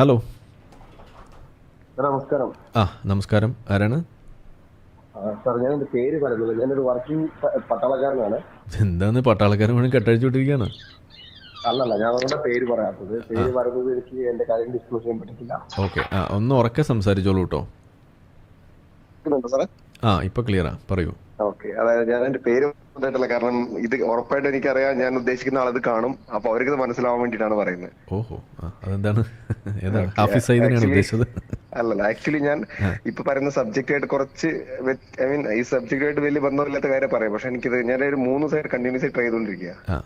Hello നമസ്കാരം. ആ നമസ്കാരം. ആരാണ്? സാർ ഞാൻ എന്റെ പേര് പറയുന്നത് ഞാനൊരു വർക്കിംഗ് പട്ടാളക്കാരനാണ്. എന്താന്ന് പട്ടാളക്കാരൻ വേണം കെട്ടഴിച്ചുകൊണ്ടിരിക്കുകയാണ് അല്ലല്ല ഞാൻ അവരുടെ പേര് പറയാത്തത്. പേര് പറയുന്നത് എനിക്ക് എന്റെ കാര്യം ഡിസ്ക്ലോസ് ചെയ്യാൻ പറ്റത്തില്ല. ഓക്കെ. ആ ഒന്ന് ഉറക്കെ സംസാരിച്ചോളൂ കേട്ടോ ആ ഇപ്പൊ ക്ലിയറാ പറയൂ. ഓക്കെ. അതായത് ഞാൻ എന്റെ പേര് പറഞ്ഞിട്ടില്ല കാരണം ഇത് ഉറപ്പായിട്ട് എനിക്കറിയാം ഞാൻ ഉദ്ദേശിക്കുന്ന ആളത് കാണും. അപ്പൊ അവർക്ക് ഇത് മനസ്സിലാവാൻ വേണ്ടിട്ടാണ് പറയുന്നത്. ഓഹോ. അതെന്താണ്? ഉദ്ദേശിച്ചത്? അല്ലല്ല ആക്ച്വലി ഞാൻ ഇപ്പൊ പറയുന്ന സബ്ജക്റ്റ് ആയിട്ട് കുറച്ച് ഐ മീൻ ഈ സബ്ജക്റ്റ് ആയിട്ട് വലിയ ബന്ധമില്ലാത്ത കാര്യം പറയാം. പക്ഷെ എനിക്കിത് ഞാൻ ഒരു മൂന്ന് സൈഡ് കണ്ടിന്യൂസ് ആയിട്ട് ട്രൈ ചെയ്തോണ്ടിരിക്കുക ആ.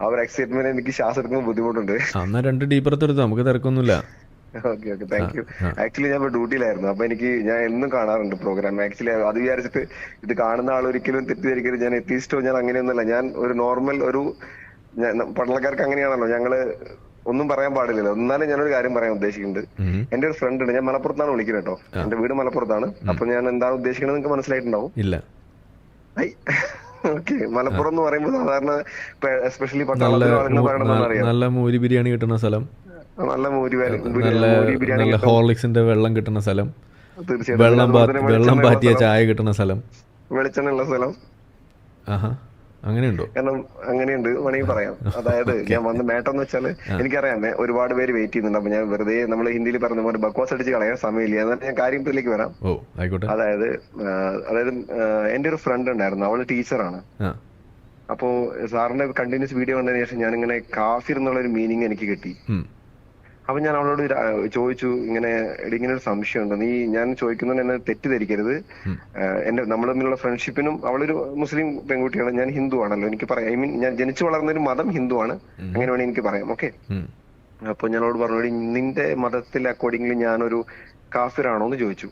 ഒരു എക്സൈറ്റ്മെന്റ് എനിക്ക് ശ്വാസം എടുക്കുമ്പോൾ ബുദ്ധിമുട്ടുണ്ട്. എന്നാ രണ്ട് ഡീപ്പറത്തെടുത്ത് നമുക്ക് തിരക്കൊന്നുമില്ല. Okay okay thank you actually ഞാൻ ഇപ്പൊ ഡ്യൂട്ടിയിലായിരുന്നു. അപ്പൊ എനിക്ക് ഞാൻ എന്നും കാണാറുണ്ട് പ്രോഗ്രാം. ആക്ച്വലി അത് വിചാരിച്ചിട്ട് ഇത് കാണുന്ന ആൾ ഒരിക്കലും തെറ്റിദ്ധരിക്കരുത്. ഞാൻ എത്തിയിസ്റ്റോ ഞാൻ അങ്ങനെയൊന്നുമല്ല. ഞാൻ ഒരു നോർമൽ ഒരു പട്ടണക്കാർക്ക് അങ്ങനെയാണല്ലോ. ഞങ്ങൾ ഒന്നും പറയാൻ പാടില്ലല്ലോ. എന്നാലും ഞാനൊരു കാര്യം പറയാൻ ഉദ്ദേശിക്കുന്നുണ്ട്. ഉം. എന്റെ ഒരു ഫ്രണ്ട് ഉണ്ട്. ഞാൻ മലപ്പുറത്താണ് വിളിക്കുന്നത് കേട്ടോ. എന്റെ വീട് മലപ്പുറത്താണ്. അപ്പൊ ഞാൻ എന്താണ് ഉദ്ദേശിക്കുന്നത് നിങ്ങൾക്ക് മനസ്സിലായിട്ടുണ്ടാവും? ഇല്ല. ഓക്കെ. മലപ്പുറം എന്ന് പറയുമ്പോൾ സാധാരണ എസ്പെഷ്യലി പട്ടാളത്തിൽ ആളുകൾ മൂ- പറയണമെന്ന് നല്ല- അറിയാം. നല്ല മൂരി ബിരിയാണി കിട്ടുന്ന സ്ഥലം. നല്ല മോരി നല്ല ഹോർലിക്സിന്റെ വെള്ളം കിട്ടുന്ന സ്ഥലം. വെള്ളം വെള്ളം പാറ്റിയ ചായ കിട്ടുന്ന സ്ഥലം. വെളിച്ചെണ്ണയുള്ള സ്ഥലം. ആഹാ. അങ്ങനെയുണ്ടോ? കാരണം അങ്ങനെയുണ്ട്. വേണമെങ്കിൽ പറയാം. അതായത് ഞാൻ വന്ന് നേട്ടം എന്ന് വെച്ചാൽ എനിക്കറിയാം. ഒരുപാട് പേര് വെയിറ്റ് ചെയ്യുന്നുണ്ട്. അപ്പൊ ഞാൻ വെറുതെ നമ്മൾ ഹിന്ദിയിൽ പറഞ്ഞ പോലെ ബക്വാസ് അടിച്ച് കളയാൻ സമയമില്ല. എന്നാൽ ഞാൻ കാര്യത്തിലേക്ക് വരാം. അതായത് അതായത് എന്റെ ഒരു ഫ്രണ്ട് ഉണ്ടായിരുന്നു. അവൾ ടീച്ചറാണ് അപ്പോ സാറിന്റെ കണ്ടിന്യൂസ് വീഡിയോ കണ്ടതിന് ശേഷം ഞാൻ ഇങ്ങനെ കാഫിർ എന്നുള്ള ഒരു മീനിങ് എനിക്ക് കിട്ടി. അപ്പൊ ഞാൻ അവളോട് ചോദിച്ചു ഇങ്ങനെ എടി ഇങ്ങനെ ഒരു സംശയമുണ്ട്. നീ ഞാൻ ചോദിക്കുന്നത് എന്നെ തെറ്റിദ്ധരിക്കരുത്. എന്റെ നമ്മൾ തമ്മിലുള്ള ഫ്രണ്ട്ഷിപ്പിനും അവളൊരു മുസ്ലിം പെൺകുട്ടിയാണ് ഞാൻ ഹിന്ദു ആണല്ലോ എനിക്ക് പറയാം. ഐ മീൻ ഞാൻ ജനിച്ചു വളർന്ന ഒരു മതം ഹിന്ദു ആണ് അങ്ങനെ വേണമെങ്കിൽ എനിക്ക് പറയാം ഓക്കെ. അപ്പൊ ഞാൻ അവളോട് പറഞ്ഞു "എടി, നിന്റെ മതത്തിൽ അക്കോർഡിംഗ്ലി ഞാനൊരു കാഫിറാണോ എന്ന് ചോദിച്ചു.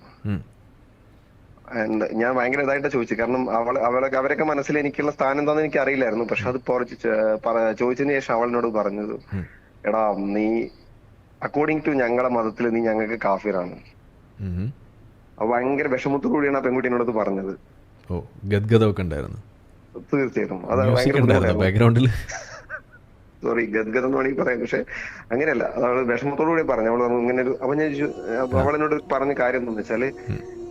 ഞാൻ ഭയങ്കര ഇതായിട്ട് ചോദിച്ചു കാരണം അവൾ അവളൊക്കെ അവരൊക്കെ മനസ്സിൽ എനിക്കുള്ള സ്ഥാനം എന്താന്ന് എനിക്ക് അറിയില്ലായിരുന്നു. പക്ഷെ അത് ചോദിച്ചതിന് ശേഷം അവളിനോട് പറഞ്ഞത് എടാ നീ അക്കോർഡിംഗ് ടു ഞങ്ങളെ മതത്തിൽ നീ ഞങ്ങൾക്ക് കാഫിറാണ്. ഭയങ്കര വിഷമത്തോടുകൂടിയാണ് ആ പെൺകുട്ടി എന്നോട് പറഞ്ഞത്. ഓ ഗദ്ഗതമൊക്കെ ഉണ്ടായിരുന്നു. തീർച്ചയായിട്ടും. അത് ബാക്ക്ഗ്രൗണ്ടിൽ സോറി ഗദ്ഗതം എന്ന് വേണമെങ്കിൽ പറയാം. പക്ഷെ അങ്ങനെയല്ല. അവൾ വിഷമത്തോടു കൂടി പറഞ്ഞു. അവൾ ഇങ്ങനെ ഒരു അപ്പൊ ഞാൻ അപ്പൊ അവളെന്നോട് പറഞ്ഞ കാര്യം എന്താന്ന് വെച്ചാൽ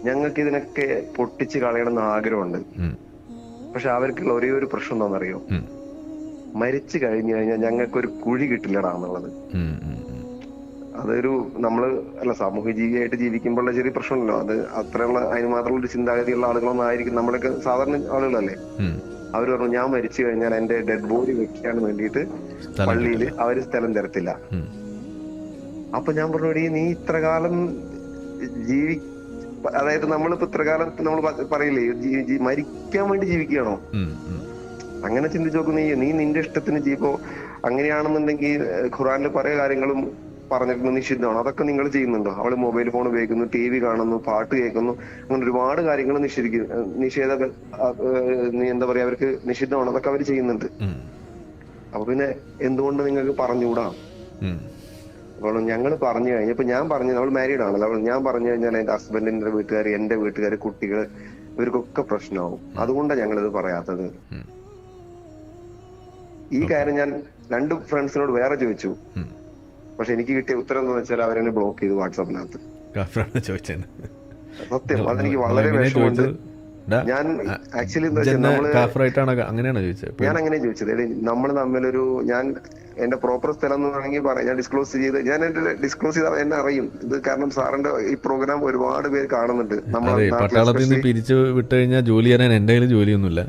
ഞങ്ങൾക്ക് ഇതിനൊക്കെ പൊട്ടിച്ച് കളയണം എന്ന് ആഗ്രഹമുണ്ട് പക്ഷെ അവർക്കുള്ള ഒരേ ഒരു പ്രശ്നം എന്താണെന്നറിയോ? മരിച്ചു കഴിഞ്ഞു കഴിഞ്ഞാൽ ഞങ്ങൾക്ക് ഒരു കുഴി കിട്ടില്ലടാ എന്നുള്ളത്. അതൊരു നമ്മൾ അല്ല സാമൂഹ്യ ജീവിയായിട്ട് ജീവിക്കുമ്പോഴുള്ള ചെറിയ പ്രശ്നമല്ലോ അത് അത്രയുള്ള അതിന് മാത്രമുള്ള ഒരു ചിന്താഗതിയുള്ള ആളുകളൊന്നും ആയിരിക്കും നമ്മളൊക്കെ സാധാരണ ആളുകളല്ലേ? അവർ പറഞ്ഞു ഞാൻ മരിച്ചു കഴിഞ്ഞാൽ എന്റെ ഡെഡ് ബോഡി വെക്കാൻ വേണ്ടിയിട്ട് പള്ളിയിൽ അവർ സ്ഥലം തരത്തില്ല. അപ്പൊ ഞാൻ പറഞ്ഞു "എടീ, നീ ഇത്ര കാലം ജീവി അതായത് നമ്മളിപ്പോ ഇത്ര കാലം നമ്മൾ പറയില്ലേ മരിക്കാൻ വേണ്ടി ജീവിക്കുകയാണോ? അങ്ങനെ ചിന്തിച്ചു നോക്കുന്ന നീ നീ നിന്റെ ഇഷ്ടത്തിന് ജീവിപ്പോ അങ്ങനെയാണെന്നുണ്ടെങ്കിൽ ഖുറാനിൽ പല കാര്യങ്ങളും പറഞ്ഞിരുന്നു നിഷിദ്ധമാണ്. അതൊക്കെ നിങ്ങൾ ചെയ്യുന്നുണ്ടോ? അവൾ മൊബൈൽ ഫോൺ ഉപയോഗിക്കുന്നു ടി വി കാണുന്നു പാട്ട് കേൾക്കുന്നു അങ്ങനെ ഒരുപാട് കാര്യങ്ങൾ നിഷേധിക്കുന്നു നിഷേധ എന്താ പറയാ അവർക്ക് നിഷിദ്ധമാണ്. അതൊക്കെ അവർ ചെയ്യുന്നുണ്ട്. അപ്പൊ പിന്നെ എന്തുകൊണ്ട് നിങ്ങൾക്ക് പറഞ്ഞുകൂടാ? അപ്പോൾ ഞങ്ങൾ പറഞ്ഞു കഴിഞ്ഞപ്പോ ഞാൻ പറഞ്ഞു അവൾ മാരീഡ് ആണല്ലോ. അവൾ ഞാൻ പറഞ്ഞു കഴിഞ്ഞാൽ എന്റെ ഹസ്ബൻഡിന്റെ വീട്ടുകാർ എന്റെ വീട്ടുകാർ കുട്ടികൾ ഇവർക്കൊക്കെ പ്രശ്നമാവും. അതുകൊണ്ടാണ് ഞങ്ങൾ ഇത് പറയാത്തത്. ഈ കാര്യം ഞാൻ രണ്ട് ഫ്രണ്ട്സിനോട് വേറെ ചോദിച്ചു. പക്ഷെ എനിക്ക് കിട്ടിയ ഉത്തരം എന്താണെന്ന് വെച്ചാൽ അവരെന്നെ ബ്ലോക്ക് ചെയ്തു വാട്സാപ്പിനകത്ത്. സത്യം അതെനിക്ക് വളരെ വിഷമമുണ്ട്. ഞാൻ ആക്ച്വലി എന്താ വെച്ചാൽ നമ്മൾ അങ്ങനെയാണോ ചോദിച്ചത്? ഞാൻ അങ്ങനെ ചോദിച്ചത്. നമ്മൾ തമ്മിലൊരു ഞാൻ എന്റെ പ്രോപ്പർ സ്ഥലം എന്ന് വേണമെങ്കിൽ പറയാം. ഞാൻ ഡിസ്ക്ലോസ് ചെയ്ത് ഞാൻ എന്റെ ഡിസ്ക്ലോസ് ചെയ്താൽ എന്നെ അറിയും. ഇത് കാരണം സാറിന്റെ ഈ പ്രോഗ്രാം ഒരുപാട് പേര് കാണുന്നുണ്ട്. നമ്മൾ പട്ടാളത്തിൽ നിന്ന് പിരിച്ചു വിട്ട് കഴിഞ്ഞാൽ ജോലി ചെയ്യാൻ എന്റെ കയ്യിൽ ജോലിയൊന്നുമില്ല.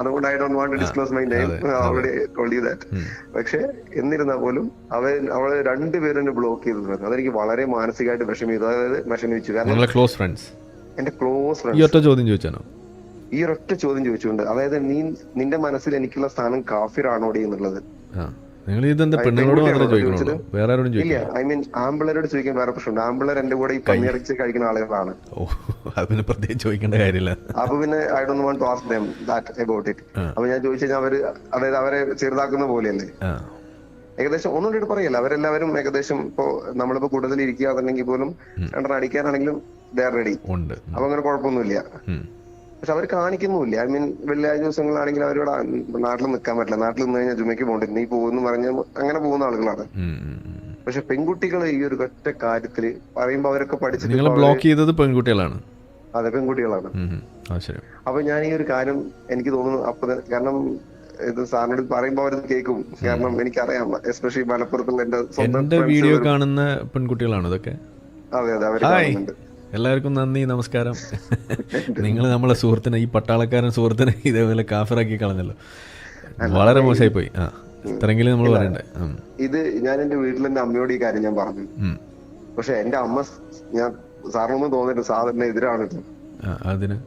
അതുകൊണ്ട് I don't want disclose my name already told you that പക്ഷെ എന്നിരുന്നാ പോലും അവൻ അവൾ രണ്ടുപേരും എന്നെ ബ്ലോക്ക് ചെയ്തു അതെനിക്ക് വളരെ മാനസികമായിട്ട് വിഷമിച്ചു. അതായത് വിഷമിച്ചു. കാരണം ക്ലോസ് ഫ്രണ്ട്സ് എന്റെ ക്ലോസ് ഫ്രണ്ട് ഫ്രണ്ട്സ് ചോദ്യം ചോദിച്ചാണോ? ഈ ഒരൊറ്റ ചോദ്യം ചോദിച്ചുകൊണ്ട് അതായത് നീ നിന്റെ മനസ്സിൽ എനിക്കുള്ള സ്ഥാനം കാഫിറാണോടി എന്നുള്ളത്. നിങ്ങൾ ഇതെന്താ പെണ്ണുങ്ങളോട് മാത്രമേ ചോദിക്കണുള്ളൂ? വേറെ ആരോടും ഇല്ല ഐ മീൻ ആമ്പിളരോട് ചോദിക്കാൻ വേറെ പ്രശ്നമുണ്ട്. ആമ്പിളർ എന്റെ കൂടെ ഈ പന്നിയിറച്ചി കഴിക്കുന്ന ആളുകളാണ്. ഓ അത് പിന്നെ പ്രത്യേകിച്ച് ചോദിക്കേണ്ട കാര്യമില്ല. അപ്പൊ പിന്നെ I don't want to ask them that about it. അപ്പൊ ഞാൻ ചോദിച്ചു കഴിഞ്ഞാൽ അവർ അതായത് അവരെ ചെറുതാക്കുന്ന പോലെയല്ലേ? ഏകദേശം ഒന്നും കൂടി പറയല്ല. അവരെല്ലാവരും ഏകദേശം ഇപ്പോ നമ്മളിപ്പോ കൂടുതൽ ഇരിക്കുകയാണെന്നുണ്ടെങ്കിൽ പോലും രണ്ടെണ്ണം അടിക്കാനാണെങ്കിലും ദേ ആർ റെഡി അപ്പൊ അങ്ങനെ കുഴപ്പമൊന്നുമില്ല. പക്ഷെ അവർ കാണിക്കുന്നുമില്ല. ഐ മീൻ വെള്ളിയാഴ്ച ദിവസങ്ങളാണെങ്കിൽ അവരോട് നാട്ടിൽ നിൽക്കാൻ പറ്റില്ല. നാട്ടിൽ നിന്ന് കഴിഞ്ഞാൽ ജുമയ്ക്ക് പോകണ്ട നീ പോകുന്നു പറഞ്ഞ അങ്ങനെ പോകുന്ന ആളുകളാണ്. പക്ഷെ പെൺകുട്ടികൾ ഈ ഒരു ഒറ്റ കാര്യത്തിൽ പറയുമ്പോ അവരൊക്കെ പഠിച്ചിട്ട് ബ്ലോക്ക് ചെയ്തത് പെൺകുട്ടികളാണ്. അതെ പെൺകുട്ടികളാണ്. അപ്പൊ ഞാൻ ഈ ഒരു കാര്യം എനിക്ക് തോന്നുന്നു അപ്പൊ കാരണം ഇത് സാറിനോട് പറയുമ്പോ അവരത് കേൾക്കും. കാരണം എനിക്കറിയാം എസ്പെഷ്യലി മലപ്പുറത്തുള്ള എന്റെ വീഡിയോ കാണുന്ന പെൺകുട്ടികളാണ് ഇതൊക്കെ? അതെ അതെ ഹായ്. കാണുന്നുണ്ട്. എല്ലാവർക്കും നന്ദി നമസ്കാരം. നിങ്ങൾ നമ്മളെ സുഹൃത്തിനെ ഈ പട്ടാളക്കാരൻ സുഹൃത്തിനെ ഇതേപോലെ കാഫറാക്കി കളഞ്ഞല്ലോ. വളരെ മോശമായി പോയി ആ ഇത്രയെങ്കിലും നമ്മൾ പറയണ്ടേ? ഇത് ഞാൻ എന്റെ വീട്ടിൽ എന്റെ അമ്മയോട് ഈ കാര്യം ഞാൻ പറഞ്ഞു. പക്ഷെ എന്റെ അമ്മ ഞാൻ സാറിനൊന്നും തോന്നിട്ട് സാറിന് എതിരാണ് അതിന്?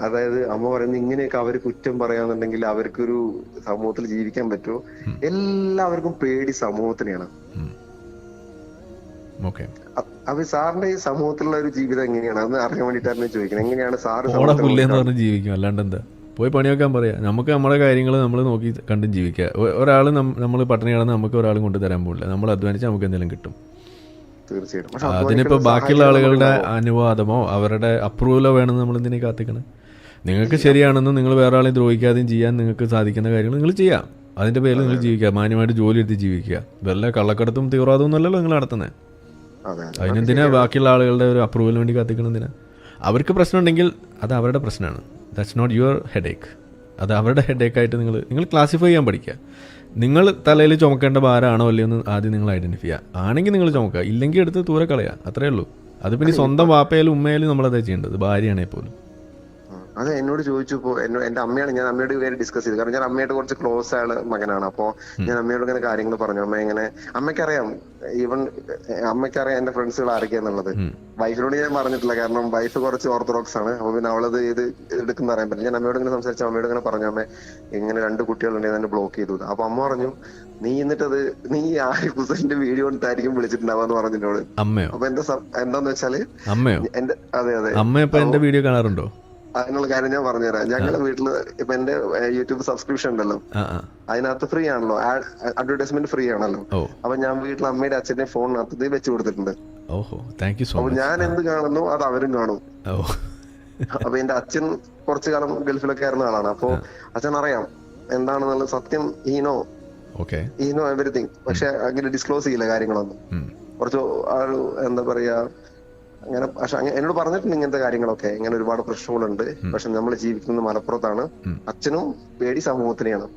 അതായത് അമ്മ പറയുന്നത് ഇങ്ങനെയൊക്കെ അവർ കുറ്റം പറയാന്നുണ്ടെങ്കിൽ അവർക്കൊരു സമൂഹത്തിൽ ജീവിക്കാൻ പറ്റുമോ? എല്ലാവർക്കും പേടി സമൂഹത്തിനെയാണ്. അപ്പൊ സാറിന്റെ ഈ സമൂഹത്തിലുള്ള ഒരു ജീവിതം എങ്ങനെയാണ്? അന്ന് അറിയാൻ വേണ്ടിട്ടായിരുന്നു ചോദിക്കുന്നത്. എങ്ങനെയാണ് സാറ് ജീവിക്കും. അല്ലാണ്ട് എന്താ? പോയി പണിയൊക്കാൻ പറയാം. നമുക്ക് നമ്മുടെ കാര്യങ്ങൾ നമ്മൾ നോക്കി കണ്ടും ജീവിക്കുക. ഒരാൾ നമ്മൾ പട്ടിണി കിടന്ന് നമുക്ക് ഒരാളും കൊണ്ട് തരാൻ പോകില്ല നമ്മൾ അധ്വാനിച്ച് നമുക്ക് എന്തെങ്കിലും കിട്ടും. തീർച്ചയായിട്ടും. പക്ഷെ അതിനിപ്പോ ബാക്കിയുള്ള ആളുകളുടെ. അനുവാദമോ അവരുടെ അപ്രൂവലോ വേണമെന്ന് നമ്മൾ ഇതിനെ കാത്തിക്കണം? നിങ്ങൾക്ക് ശരിയാണെന്ന് നിങ്ങൾ വേറെ ആളെ ദ്രോഹിക്കാതെയും ചെയ്യാൻ നിങ്ങൾക്ക് സാധിക്കുന്ന കാര്യങ്ങൾ നിങ്ങൾ ചെയ്യാം. അതിന്റെ പേരിൽ നിങ്ങൾ ജീവിക്കുക. മാന്യമായിട്ട് ജോലി എടുത്ത് ജീവിക്കുക. വല്ല കള്ളക്കടത്തും തീവ്രവാദവും ഒന്നല്ലല്ലോ നിങ്ങൾ നടത്തുന്നത്. അതിനെന്തിനാ ബാക്കിയുള്ള ആളുകളുടെ ഒരു അപ്രൂവലിന് വേണ്ടി കാത്തിക്കണം എന്തിനാ? അവർക്ക് പ്രശ്നം ഉണ്ടെങ്കിൽ അത് അവരുടെ പ്രശ്നമാണ്. ദാറ്റ്സ് നോട്ട് യുവർ ഹെഡ് ഏക്ക് അത് അവരുടെ ഹെഡ് ആയിട്ട് നിങ്ങൾ നിങ്ങൾ ക്ലാസിഫൈ ചെയ്യാൻ പഠിക്കുക. നിങ്ങൾ തലയിൽ ചുമക്കേണ്ട ഭാരമാണോ അല്ലയോ എന്ന് ആദ്യം നിങ്ങൾ ഐഡന്റിഫൈ ചെയ്യുക. ആണെങ്കിൽ നിങ്ങൾ ചുമക്കുക. ഇല്ലെങ്കിൽ എടുത്ത് ദൂരെ കളയുക. അത്രേ ഉള്ളൂ. അത് പിന്നെ സ്വന്തം വാപ്പയാലും ഉമ്മയാലും നമ്മളതേ ചെയ്യേണ്ടത്. ഭാര്യയാണെങ്കിൽ പോലും. അതെ എന്നോട് ചോദിച്ചപ്പോ എന്നോ എന്റെ അമ്മയാണ് ഞാൻ അമ്മയോട് കാര്യം ഡിസ്കസ് ചെയ്തു കാരണം ഞാൻ അമ്മയായിട്ട് കുറച്ച് ക്ലോസ് ആയ മകനാണ്. അപ്പോ ഞാൻ അമ്മയോട് ഇങ്ങനെ കാര്യങ്ങൾ പറഞ്ഞു. അമ്മ ഇങ്ങനെ അമ്മയ്ക്കറിയാം ഈവൻ അമ്മയ്ക്കറിയാം എന്റെ ഫ്രണ്ട്സുകൾ ആരൊക്കെയാന്നുള്ളത്. വൈഫിനോട് ഞാൻ പറഞ്ഞിട്ടില്ല. കാരണം വൈഫ് കുറച്ച് ഓർത്തഡോക്സ് ആണ്. അപ്പൊ പിന്നെ അവളത് ഇത് എടുക്കുന്ന അറിയാൻ പറ്റില്ല. ഞാൻ അമ്മയോട് ഇങ്ങനെ സംസാരിച്ചു അമ്മയോട് ഇങ്ങനെ പറഞ്ഞു അമ്മ ഇങ്ങനെ രണ്ട് കുട്ടികളുണ്ടെങ്കിൽ എന്നെ ബ്ലോക്ക് ചെയ്തു അപ്പൊ അമ്മ പറഞ്ഞു നീ എന്നിട്ടത് നീ ആരിഫ് ഹുസൈന്റെ വീഡിയോ എടുത്തായിരിക്കും വിളിച്ചിട്ടുണ്ടാവാന്ന് പറഞ്ഞിട്ടോട് അമ്മയോ? അപ്പൊ എന്താ എന്താന്ന് വെച്ചാൽ അമ്മയോ? എന്റെ അതെ അതെ. അമ്മ ഇപ്പൊ എന്റെ വീഡിയോ കാണാറുണ്ടോ? അതിനുള്ള കാര്യം ഞാൻ പറഞ്ഞുതരാം. ഞങ്ങളുടെ വീട്ടിൽ ഇപ്പൊ എന്റെ യൂട്യൂബ് സബ്സ്ക്രിപ്ഷൻ ഉണ്ടല്ലോ. അതിനകത്ത് ഫ്രീ ആണല്ലോ. അഡ്വർടൈസ്മെന്റ് ഫ്രീ ആണല്ലോ. അപ്പൊ ഞാൻ വീട്ടിൽ അമ്മയുടെ അച്ഛന്റെ ഫോണിനകത്ത് വെച്ചു കൊടുത്തിട്ടുണ്ട്. അപ്പൊ ഞാൻ എന്ത് കാണുന്നു അത് അവരും കാണും. അപ്പൊ എന്റെ അച്ഛൻ കുറച്ചു കാലം ഗൾഫിലൊക്കെ ആയിരുന്ന ആളാണ്. അപ്പൊ അച്ഛൻ അറിയാം എന്താണെന്നുള്ള സത്യം ഈനോ ഹീനോ ഈനോ എവറിത്തിങ് പക്ഷെ അങ്ങനെ ഡിസ്ക്ലോസ് ചെയ്യില്ല കാര്യങ്ങളൊന്നും. കുറച്ച് എന്താ പറയാ അങ്ങനെ പക്ഷെ അങ്ങനെ എന്നോട് പറഞ്ഞിട്ടുണ്ട് ഇങ്ങനത്തെ കാര്യങ്ങളൊക്കെ. ഇങ്ങനെ ഒരുപാട് പ്രശ്നങ്ങളുണ്ട്. പക്ഷെ നമ്മൾ ജീവിക്കുന്നത് മലപ്പുറത്താണ്. അച്ഛനും പേടി സമൂഹത്തിനെയാണ്.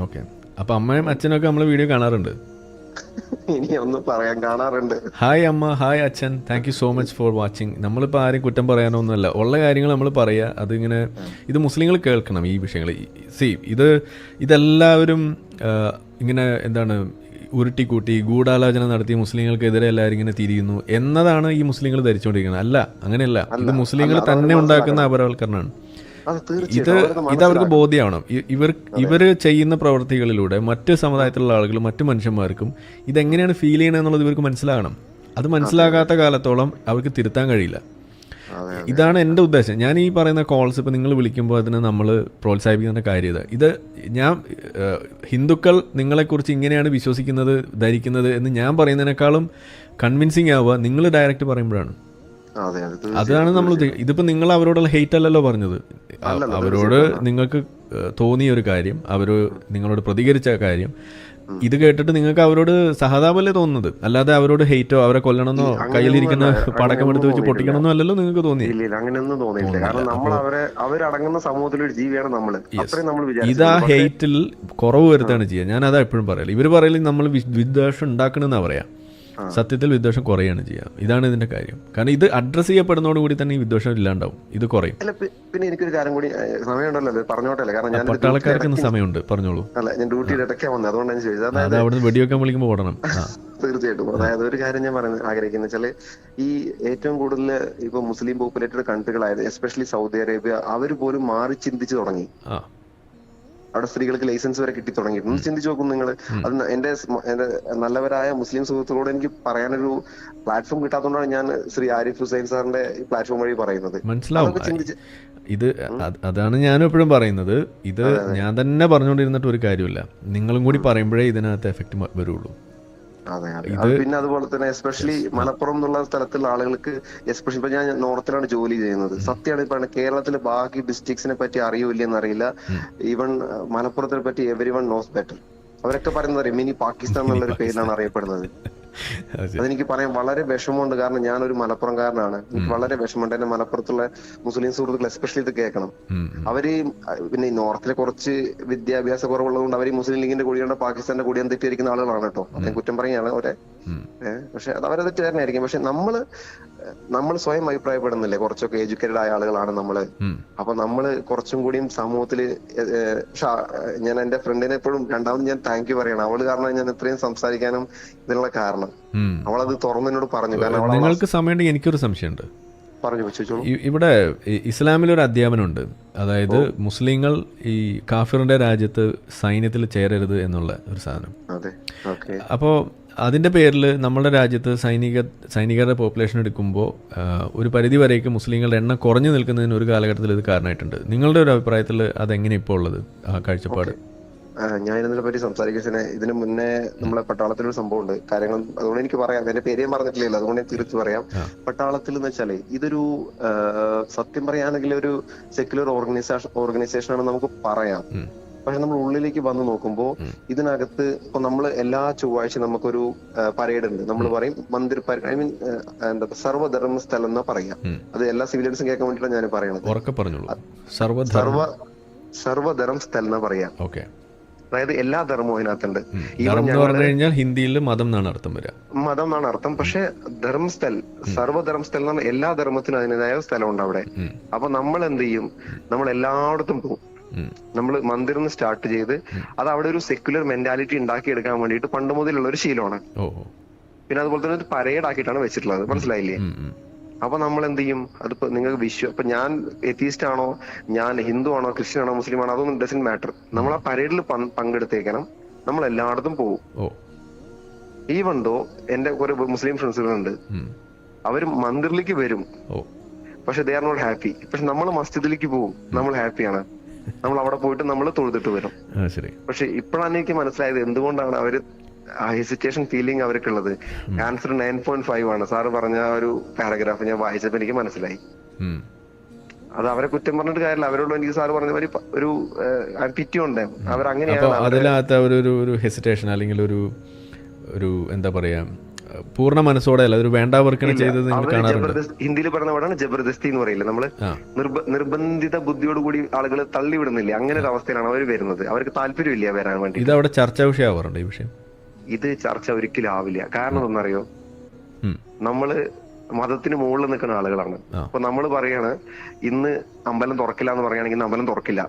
ഓക്കെ. അപ്പൊ അമ്മയും അച്ഛനൊക്കെ നമ്മൾ വീഡിയോ കാണാറുണ്ട്? ഇനി ഒന്ന് പറയാൻ കാണാറുണ്ട്. ഹായ് അമ്മ. ഹായ് അച്ഛൻ. Thank you so much for watching നമ്മളിപ്പോൾ ആരും കുറ്റം പറയാനൊന്നുമല്ല. ഉള്ള കാര്യങ്ങൾ നമ്മൾ പറയുക അതിങ്ങനെ ഇത് മുസ്ലിങ്ങൾ കേൾക്കണം ഈ വിഷയങ്ങൾ സി ഇത് ഇതെല്ലാവരും ഇങ്ങനെ എന്താണ് ഉരുട്ടിക്കൂട്ടി ഗൂഢാലോചന നടത്തി മുസ്ലിങ്ങൾക്കെതിരെ എല്ലാവരും ഇങ്ങനെ തിരിയുന്നു എന്നതാണ് ഈ മുസ്ലിങ്ങൾ ധരിച്ചുകൊണ്ടിരിക്കുന്നത്. അല്ല അങ്ങനെയല്ല. ഇത് മുസ്ലിങ്ങൾ തന്നെ ഉണ്ടാക്കുന്ന അപരവൽക്കരണമാണ് ഇത് ഇത് അവർക്ക് ബോധ്യമാവണം. ഇവർ ഇവർ ചെയ്യുന്ന പ്രവൃത്തികളിലൂടെ മറ്റ് സമുദായത്തിലുള്ള ആളുകൾ മറ്റു മനുഷ്യന്മാർക്കും ഇതെങ്ങനെയാണ് ഫീൽ ചെയ്യണത് എന്നുള്ളത് ഇവർക്ക് മനസ്സിലാകണം. അത് മനസ്സിലാകാത്ത കാലത്തോളം അവർക്ക് തിരുത്താൻ കഴിയില്ല. ഇതാണ് എന്റെ ഉദ്ദേശം. ഞാൻ ഈ പറയുന്ന കോൾസ് ഇപ്പോൾ നിങ്ങൾ വിളിക്കുമ്പോൾ അതിനെ നമ്മൾ പ്രോത്സാഹിപ്പിക്കുന്ന കാര്യം ഇത് ഇത് ഞാൻ ഹിന്ദുക്കൾ നിങ്ങളെക്കുറിച്ച് ഇങ്ങനെയാണ് വിശ്വസിക്കുന്നത് ധരിക്കുന്നത് എന്ന് ഞാൻ പറയുന്നതിനേക്കാളും കൺവിൻസിങ് ആവുക നിങ്ങൾ ഡയറക്റ്റ് പറയുമ്പോഴാണ്. അതെ അതെ അതാണ് നമ്മൾ ഇതിപ്പോൾ ഇതിപ്പോ നിങ്ങൾ അവരോടുള്ള ഹെയ്റ്റ് അല്ലല്ലോ പറഞ്ഞത്. അവരോട് നിങ്ങൾക്ക് തോന്നിയ ഒരു കാര്യം അവർ നിങ്ങളോട് പ്രതികരിച്ച കാര്യം ഇത് കേട്ടിട്ട് നിങ്ങൾക്ക് അവരോട് സഹതാപല്ലേ തോന്നുന്നത്? അല്ലാതെ അവരോട് ഹെയ്റ്റോ അവരെ കൊല്ലണമെന്നോ കയ്യിലിരിക്കുന്ന പടക്കം എടുത്ത് വെച്ച് പൊട്ടിക്കണമെന്നോ അല്ലല്ലോ നിങ്ങൾക്ക് തോന്നി അങ്ങനെയൊന്നും തോന്നിയില്ല. കാരണം നമ്മൾ അവരെ അവരടങ്ങുന്ന സമൂഹത്തിലൊരു ജീവിയാണ് നമ്മൾ. നമ്മൾ ഇത് ഹെയ്റ്റിൽ കുറവ് വരുത്താണ് ചെയ്യുക ഞാൻ അതാ എപ്പോഴും പറയൽ. ഇവർ പറയൽ നമ്മൾ വിദ്വേഷം ഉണ്ടാക്കണമെന്നാ പറയാ. സത്യത്തിൽ വിദ്വേഷം കുറയാണ് ചെയ്യാം ഇതാണ് ഇതിന്റെ കാര്യം. കാരണം ഇത് അഡ്രസ് ചെയ്യപ്പെടുന്നതോട് കൂടി തന്നെ ഈ വിദ്വേഷം ഇല്ലാണ്ടാവും. ഇത് കുറയും. പിന്നെ എനിക്കൊരു കാര്യം കൂടി സമയമുണ്ടല്ലോ പറഞ്ഞോട്ടെ അല്ലേ കാരണം ഞാൻ പട്ടാളക്കാർക്ക് സമയമുണ്ട്. പറഞ്ഞോളൂ. അല്ല ഞാൻ ഡ്യൂട്ടിയുടെ ഇടയ്ക്കാ വന്നത് അതുകൊണ്ടാണ് ഞാൻ ചോദിച്ചത്. അത് അതായത് അവിടുന്ന് വെടിവെക്കാൻ വിളിക്കുമ്പോൾ ഓടണം. തീർച്ചയായിട്ടും. അതായത് ഒരു കാര്യം ഞാൻ പറയുന്നത് ആഗ്രഹിക്കുന്ന വെച്ചാൽ ഈ ഏറ്റവും കൂടുതൽ ഇപ്പൊ മുസ്ലിം പോപ്പുലേറ്റഡ് കൺട്രികളായത് എസ്പെഷ്യലി സൗദി അറേബ്യ അവർ പോലും മാറി ചിന്തിച്ചു തുടങ്ങി. അവിടെ സ്ത്രീകൾക്ക് ലൈസൻസ് വരെ കിട്ടി തുടങ്ങിയിട്ടുണ്ട് ചിന്തിച്ചു നോക്കും നിങ്ങൾ അത് എന്റെ എന്റെ നല്ലവരായ മുസ്ലിം സുഹൃത്തുക്കളോട് എനിക്ക് പറയാനൊരു പ്ലാറ്റ്ഫോം കിട്ടാത്തതുകൊണ്ടാണ് ഞാൻ ശ്രീ ആരിഫ് ഹുസൈൻ സാറിന്റെ പ്ലാറ്റ്ഫോം വഴി പറയുന്നത്. മനസ്സിലാവും. ഇത് അതാണ് ഞാനും എപ്പോഴും പറയുന്നത്. ഇത് ഞാൻ തന്നെ പറഞ്ഞുകൊണ്ടിരുന്നിട്ട് ഒരു കാര്യമില്ല. നിങ്ങളും കൂടി പറയുമ്പോഴേ ഇതിനകത്ത് എഫക്റ്റ് വരുള്ളൂ. അതെ അതെ. അത് പിന്നെ അതുപോലെ തന്നെ എസ്പെഷ്യലി മലപ്പുറം എന്നുള്ള സ്ഥലത്തുള്ള ആളുകൾക്ക് എസ്പെഷ്യലി ഇപ്പൊ ഞാൻ നോർത്തിലാണ് ജോലി ചെയ്യുന്നത്. സത്യമാണ് ഇപ്പൊ കേരളത്തിലെ ബാക്കി ഡിസ്ട്രിക്ട്സിനെ പറ്റി അറിയൂല്ലെന്ന് അറിയില്ല ഈവൻ മലപ്പുറത്തിനെ പറ്റി എവരി വൺ നോസ് ബെറ്റർ അവരൊക്കെ പറയുന്നത് മിനി പാകിസ്ഥാൻ എന്നുള്ള ഒരു പേരിലാണ് അറിയപ്പെടുന്നത്. അതെനിക്ക് പറയാൻ വളരെ വിഷമമുണ്ട്. കാരണം ഞാനൊരു മലപ്പുറംകാരനാണ്. എനിക്ക് വളരെ വിഷമമുണ്ട്. എന്റെ മലപ്പുറത്തുള്ള മുസ്ലിം സുഹൃത്തുക്കൾ എസ്പെഷ്യലി ഇത് കേൾക്കണം. അവർ പിന്നെ ഈ നോർത്തിലെ കുറച്ച് വിദ്യാഭ്യാസ കുറവുള്ളതുകൊണ്ട് അവർ മുസ്ലിം ലീഗിന്റെ കൂടിയാണ് പാകിസ്ഥാന്റെ കൂടിയാണ് തെറ്റിയിരിക്കുന്ന ആളുകളാണ് കേട്ടോ. അദ്ദേഹം കുറ്റം പറയാണ് അവരെ പക്ഷെ അത് അവരത് തെറ്റുകാരനായിരിക്കും പക്ഷെ നമ്മൾ നമ്മൾ സ്വയം അഭിപ്രായപ്പെടുന്നില്ലേ? കുറച്ചൊക്കെ എഡ്യൂക്കേറ്റഡ് ആയ ആളുകളാണ് നമ്മൾ. അപ്പൊ നമ്മൾ കുറച്ചും കൂടിയും സമൂഹത്തിൽ ഞാൻ എന്റെ ഫ്രണ്ടിനെ എപ്പോഴും രണ്ടാമത് ഞാൻ താങ്ക് യു പറയണം. അവൾ കാരണം ഞാൻ ഇത്രയും സംസാരിക്കാനും ഇതിനുള്ള കാരണം ഉം. അവളത് തുറന്നതിനോട് പറഞ്ഞു. കാരണം നിങ്ങൾക്ക് സമയമുണ്ടെങ്കിൽ എനിക്കൊരു സംശയമുണ്ട്. ഇവിടെ ഇസ്ലാമിൽ ഇസ്ലാമിലൊരു അധ്യാപനമുണ്ട്. അതായത് മുസ്ലിങ്ങൾ ഈ കാഫിറിന്റെ രാജ്യത്ത് സൈന്യത്തിൽ ചേരരുത് എന്നുള്ള ഒരു സാധനം. അപ്പോൾ അതിന്റെ പേരിൽ നമ്മുടെ രാജ്യത്ത് സൈനിക സൈനികരുടെ പോപ്പുലേഷൻ എടുക്കുമ്പോൾ ഒരു പരിധി വരേക്ക് മുസ്ലിങ്ങളുടെ എണ്ണം കുറഞ്ഞു നിൽക്കുന്നതിന് ഒരു കാലഘട്ടത്തിൽ ഇത് കാരണമായിട്ടുണ്ട്. നിങ്ങളുടെ ഒരു അഭിപ്രായത്തിൽ അതെങ്ങനെ ഇപ്പോൾ ഉള്ളത് ആ കാഴ്ചപ്പാട്? ഞാൻ ഇതിനെ പറ്റി സംസാരിക്കാൻ ഇതിന് മുന്നേ നമ്മളെ പട്ടാളത്തിലൊരു സംഭവം ഉണ്ട് കാര്യങ്ങൾ അതുകൊണ്ട് എനിക്ക് പറയാം. എന്റെ പേര് ഞാൻ പറഞ്ഞിട്ടില്ലല്ലോ അതുകൊണ്ട് ഞാൻ തിരിച്ചു പറയാം. പട്ടാളത്തിൽ എന്ന് വെച്ചാൽ ഇതൊരു സത്യം പറയുകയാണെങ്കിൽ ഒരു സെക്യുലർ ഓർഗനൈസേഷൻ ഓർഗനൈസേഷൻ ആണ് നമുക്ക് പറയാം. പക്ഷെ നമ്മൾ ഉള്ളിലേക്ക് വന്ന് നോക്കുമ്പോൾ ഇതിനകത്ത് ഇപ്പൊ നമ്മൾ എല്ലാ ചൊവ്വാഴ്ച നമുക്കൊരു പരേഡ് ഉണ്ട് നമ്മൾ പറയും മന്ദിർ ഐ മീൻ എന്താ സർവധർമ്മ സ്ഥലം എന്നാ പറയാം. അത് എല്ലാ സിവിലിയൻസും കേൾക്കാൻ വേണ്ടിയിട്ടാണ് ഞാൻ പറയണത്. സർവധർമ്മ സ്ഥലം എന്നാ പറയാം. അതായത് എല്ലാ ധർമ്മവും അതിനകത്തുണ്ട് പറഞ്ഞു കഴിഞ്ഞാൽ ഹിന്ദിയിൽ മതം എന്നാണ് അർത്ഥം വരിക. മതം എന്നാണ് അർത്ഥം. പക്ഷെ ധർമ്മസ്ഥൽ സർവധർമ്മസ്ഥൽ എന്ന് പറഞ്ഞാൽ എല്ലാ ധർമ്മത്തിനും അതിന്റെതായ സ്ഥലമുണ്ട് അവിടെ. അപ്പൊ നമ്മൾ എന്ത് ചെയ്യും? നമ്മൾ എല്ലായിടത്തും പോകും. നമ്മൾ മന്ദിരം സ്റ്റാർട്ട് ചെയ്ത് അത് അവിടെ ഒരു സെക്യുലർ മെന്റാലിറ്റി ഉണ്ടാക്കിയെടുക്കാൻ വേണ്ടിയിട്ട് പണ്ട് മുതലുള്ള ഒരു ശീലമാണ്. പിന്നെ അതുപോലെ തന്നെ ഒരു പരേഡ് ആക്കിയിട്ടാണ് വെച്ചിട്ടുള്ളത്. മനസ്സിലായില്ലേ. അപ്പൊ നമ്മൾ എന്ത് ചെയ്യും അതിപ്പോ നിങ്ങൾക്ക് വിശ്വ ഇപ്പൊ ഞാൻ എത്തീസ്റ്റ് ആണോ? ഞാൻ ഹിന്ദു ആണോ? ക്രിസ്ത്യൻ ആണോ? മുസ്ലിം ആണോ? അതൊന്നും ഡസൻ മാറ്റർ നമ്മൾ ആ പരേഡിൽ പങ്കെടുത്തേക്കണം. നമ്മൾ എല്ലായിടത്തും പോകും ഈവൻ ദോ എന്റെ കുറെ മുസ്ലിം ഫ്രണ്ട്സുകളുണ്ട്. അവർ മന്ദിറിലേക്ക് വരും. പക്ഷെ ദേ ആർ നോട്ട് ഹാപ്പി പക്ഷെ നമ്മൾ മസ്ജിദിലേക്ക് പോകും നമ്മൾ ഹാപ്പിയാണ്. നമ്മൾ അവിടെ പോയിട്ട് നമ്മൾ തൊഴുതിട്ട് വരും. പക്ഷെ ഇപ്പോഴാണ് എനിക്ക് മനസ്സിലായത് എന്തുകൊണ്ടാണ് അവർ ഹെസിറ്റേഷൻ ഫീലിംഗ് അവർക്കുള്ളത്. ആൻസർ നയൻ പോയിന്റ് ഫൈവ് ആണ്. സാറ് പറഞ്ഞ ഒരു പാരഗ്രാഫ് ഞാൻ വായിച്ചപ്പോൾ എനിക്ക് മനസ്സിലായി. അത് അവരെ കുറ്റം പറഞ്ഞിട്ട് കാര്യമില്ല. അവരോട് എനിക്ക് സാറ് പറഞ്ഞ മാതിരി ഒരു പിറ്റി ഉണ്ട്. അവർ അങ്ങനെയാണ് അതിനകത്ത് ഒരു ഒരു ഒരു ഹെസിറ്റേഷൻ അല്ലെങ്കിൽ ഒരു ഒരു എന്താ പറയാ പൂർണ മനസ്സോടെ അല്ല ഒരു ചെയ്തത് ജബർദസ്ത് ഹിന്ദിയിൽ പറയുന്ന വേർഡാണ് ജബർദസ്തി എന്ന് പറയില്ല? നമ്മൾ നിർബന്ധിത ബുദ്ധിയോട് കൂടി ആളുകൾ തള്ളിവിടുന്നില്ല? അങ്ങനെ ഒരു അവസ്ഥയിലാണ് അവർ വരുന്നത്. അവർക്ക് താല്പര്യമില്ല വരാൻ വേണ്ടി ഇത് അവിടെ ചർച്ചാ വിഷയമാവാറുണ്ട് ഈ വിഷയം? ഇത് ചർച്ച ഒരിക്കലും ആവില്ല കാരണം എന്തെന്നറിയോ. നമ്മൾ മതത്തിന് മുകളിൽ നിൽക്കുന്ന ആളുകളാണ്. അപ്പൊ നമ്മൾ പറയാണ് ഇന്ന് അമ്പലം തുറക്കില്ല എന്ന് പറയുകയാണെങ്കിൽ അമ്പലം തുറക്കില്ല.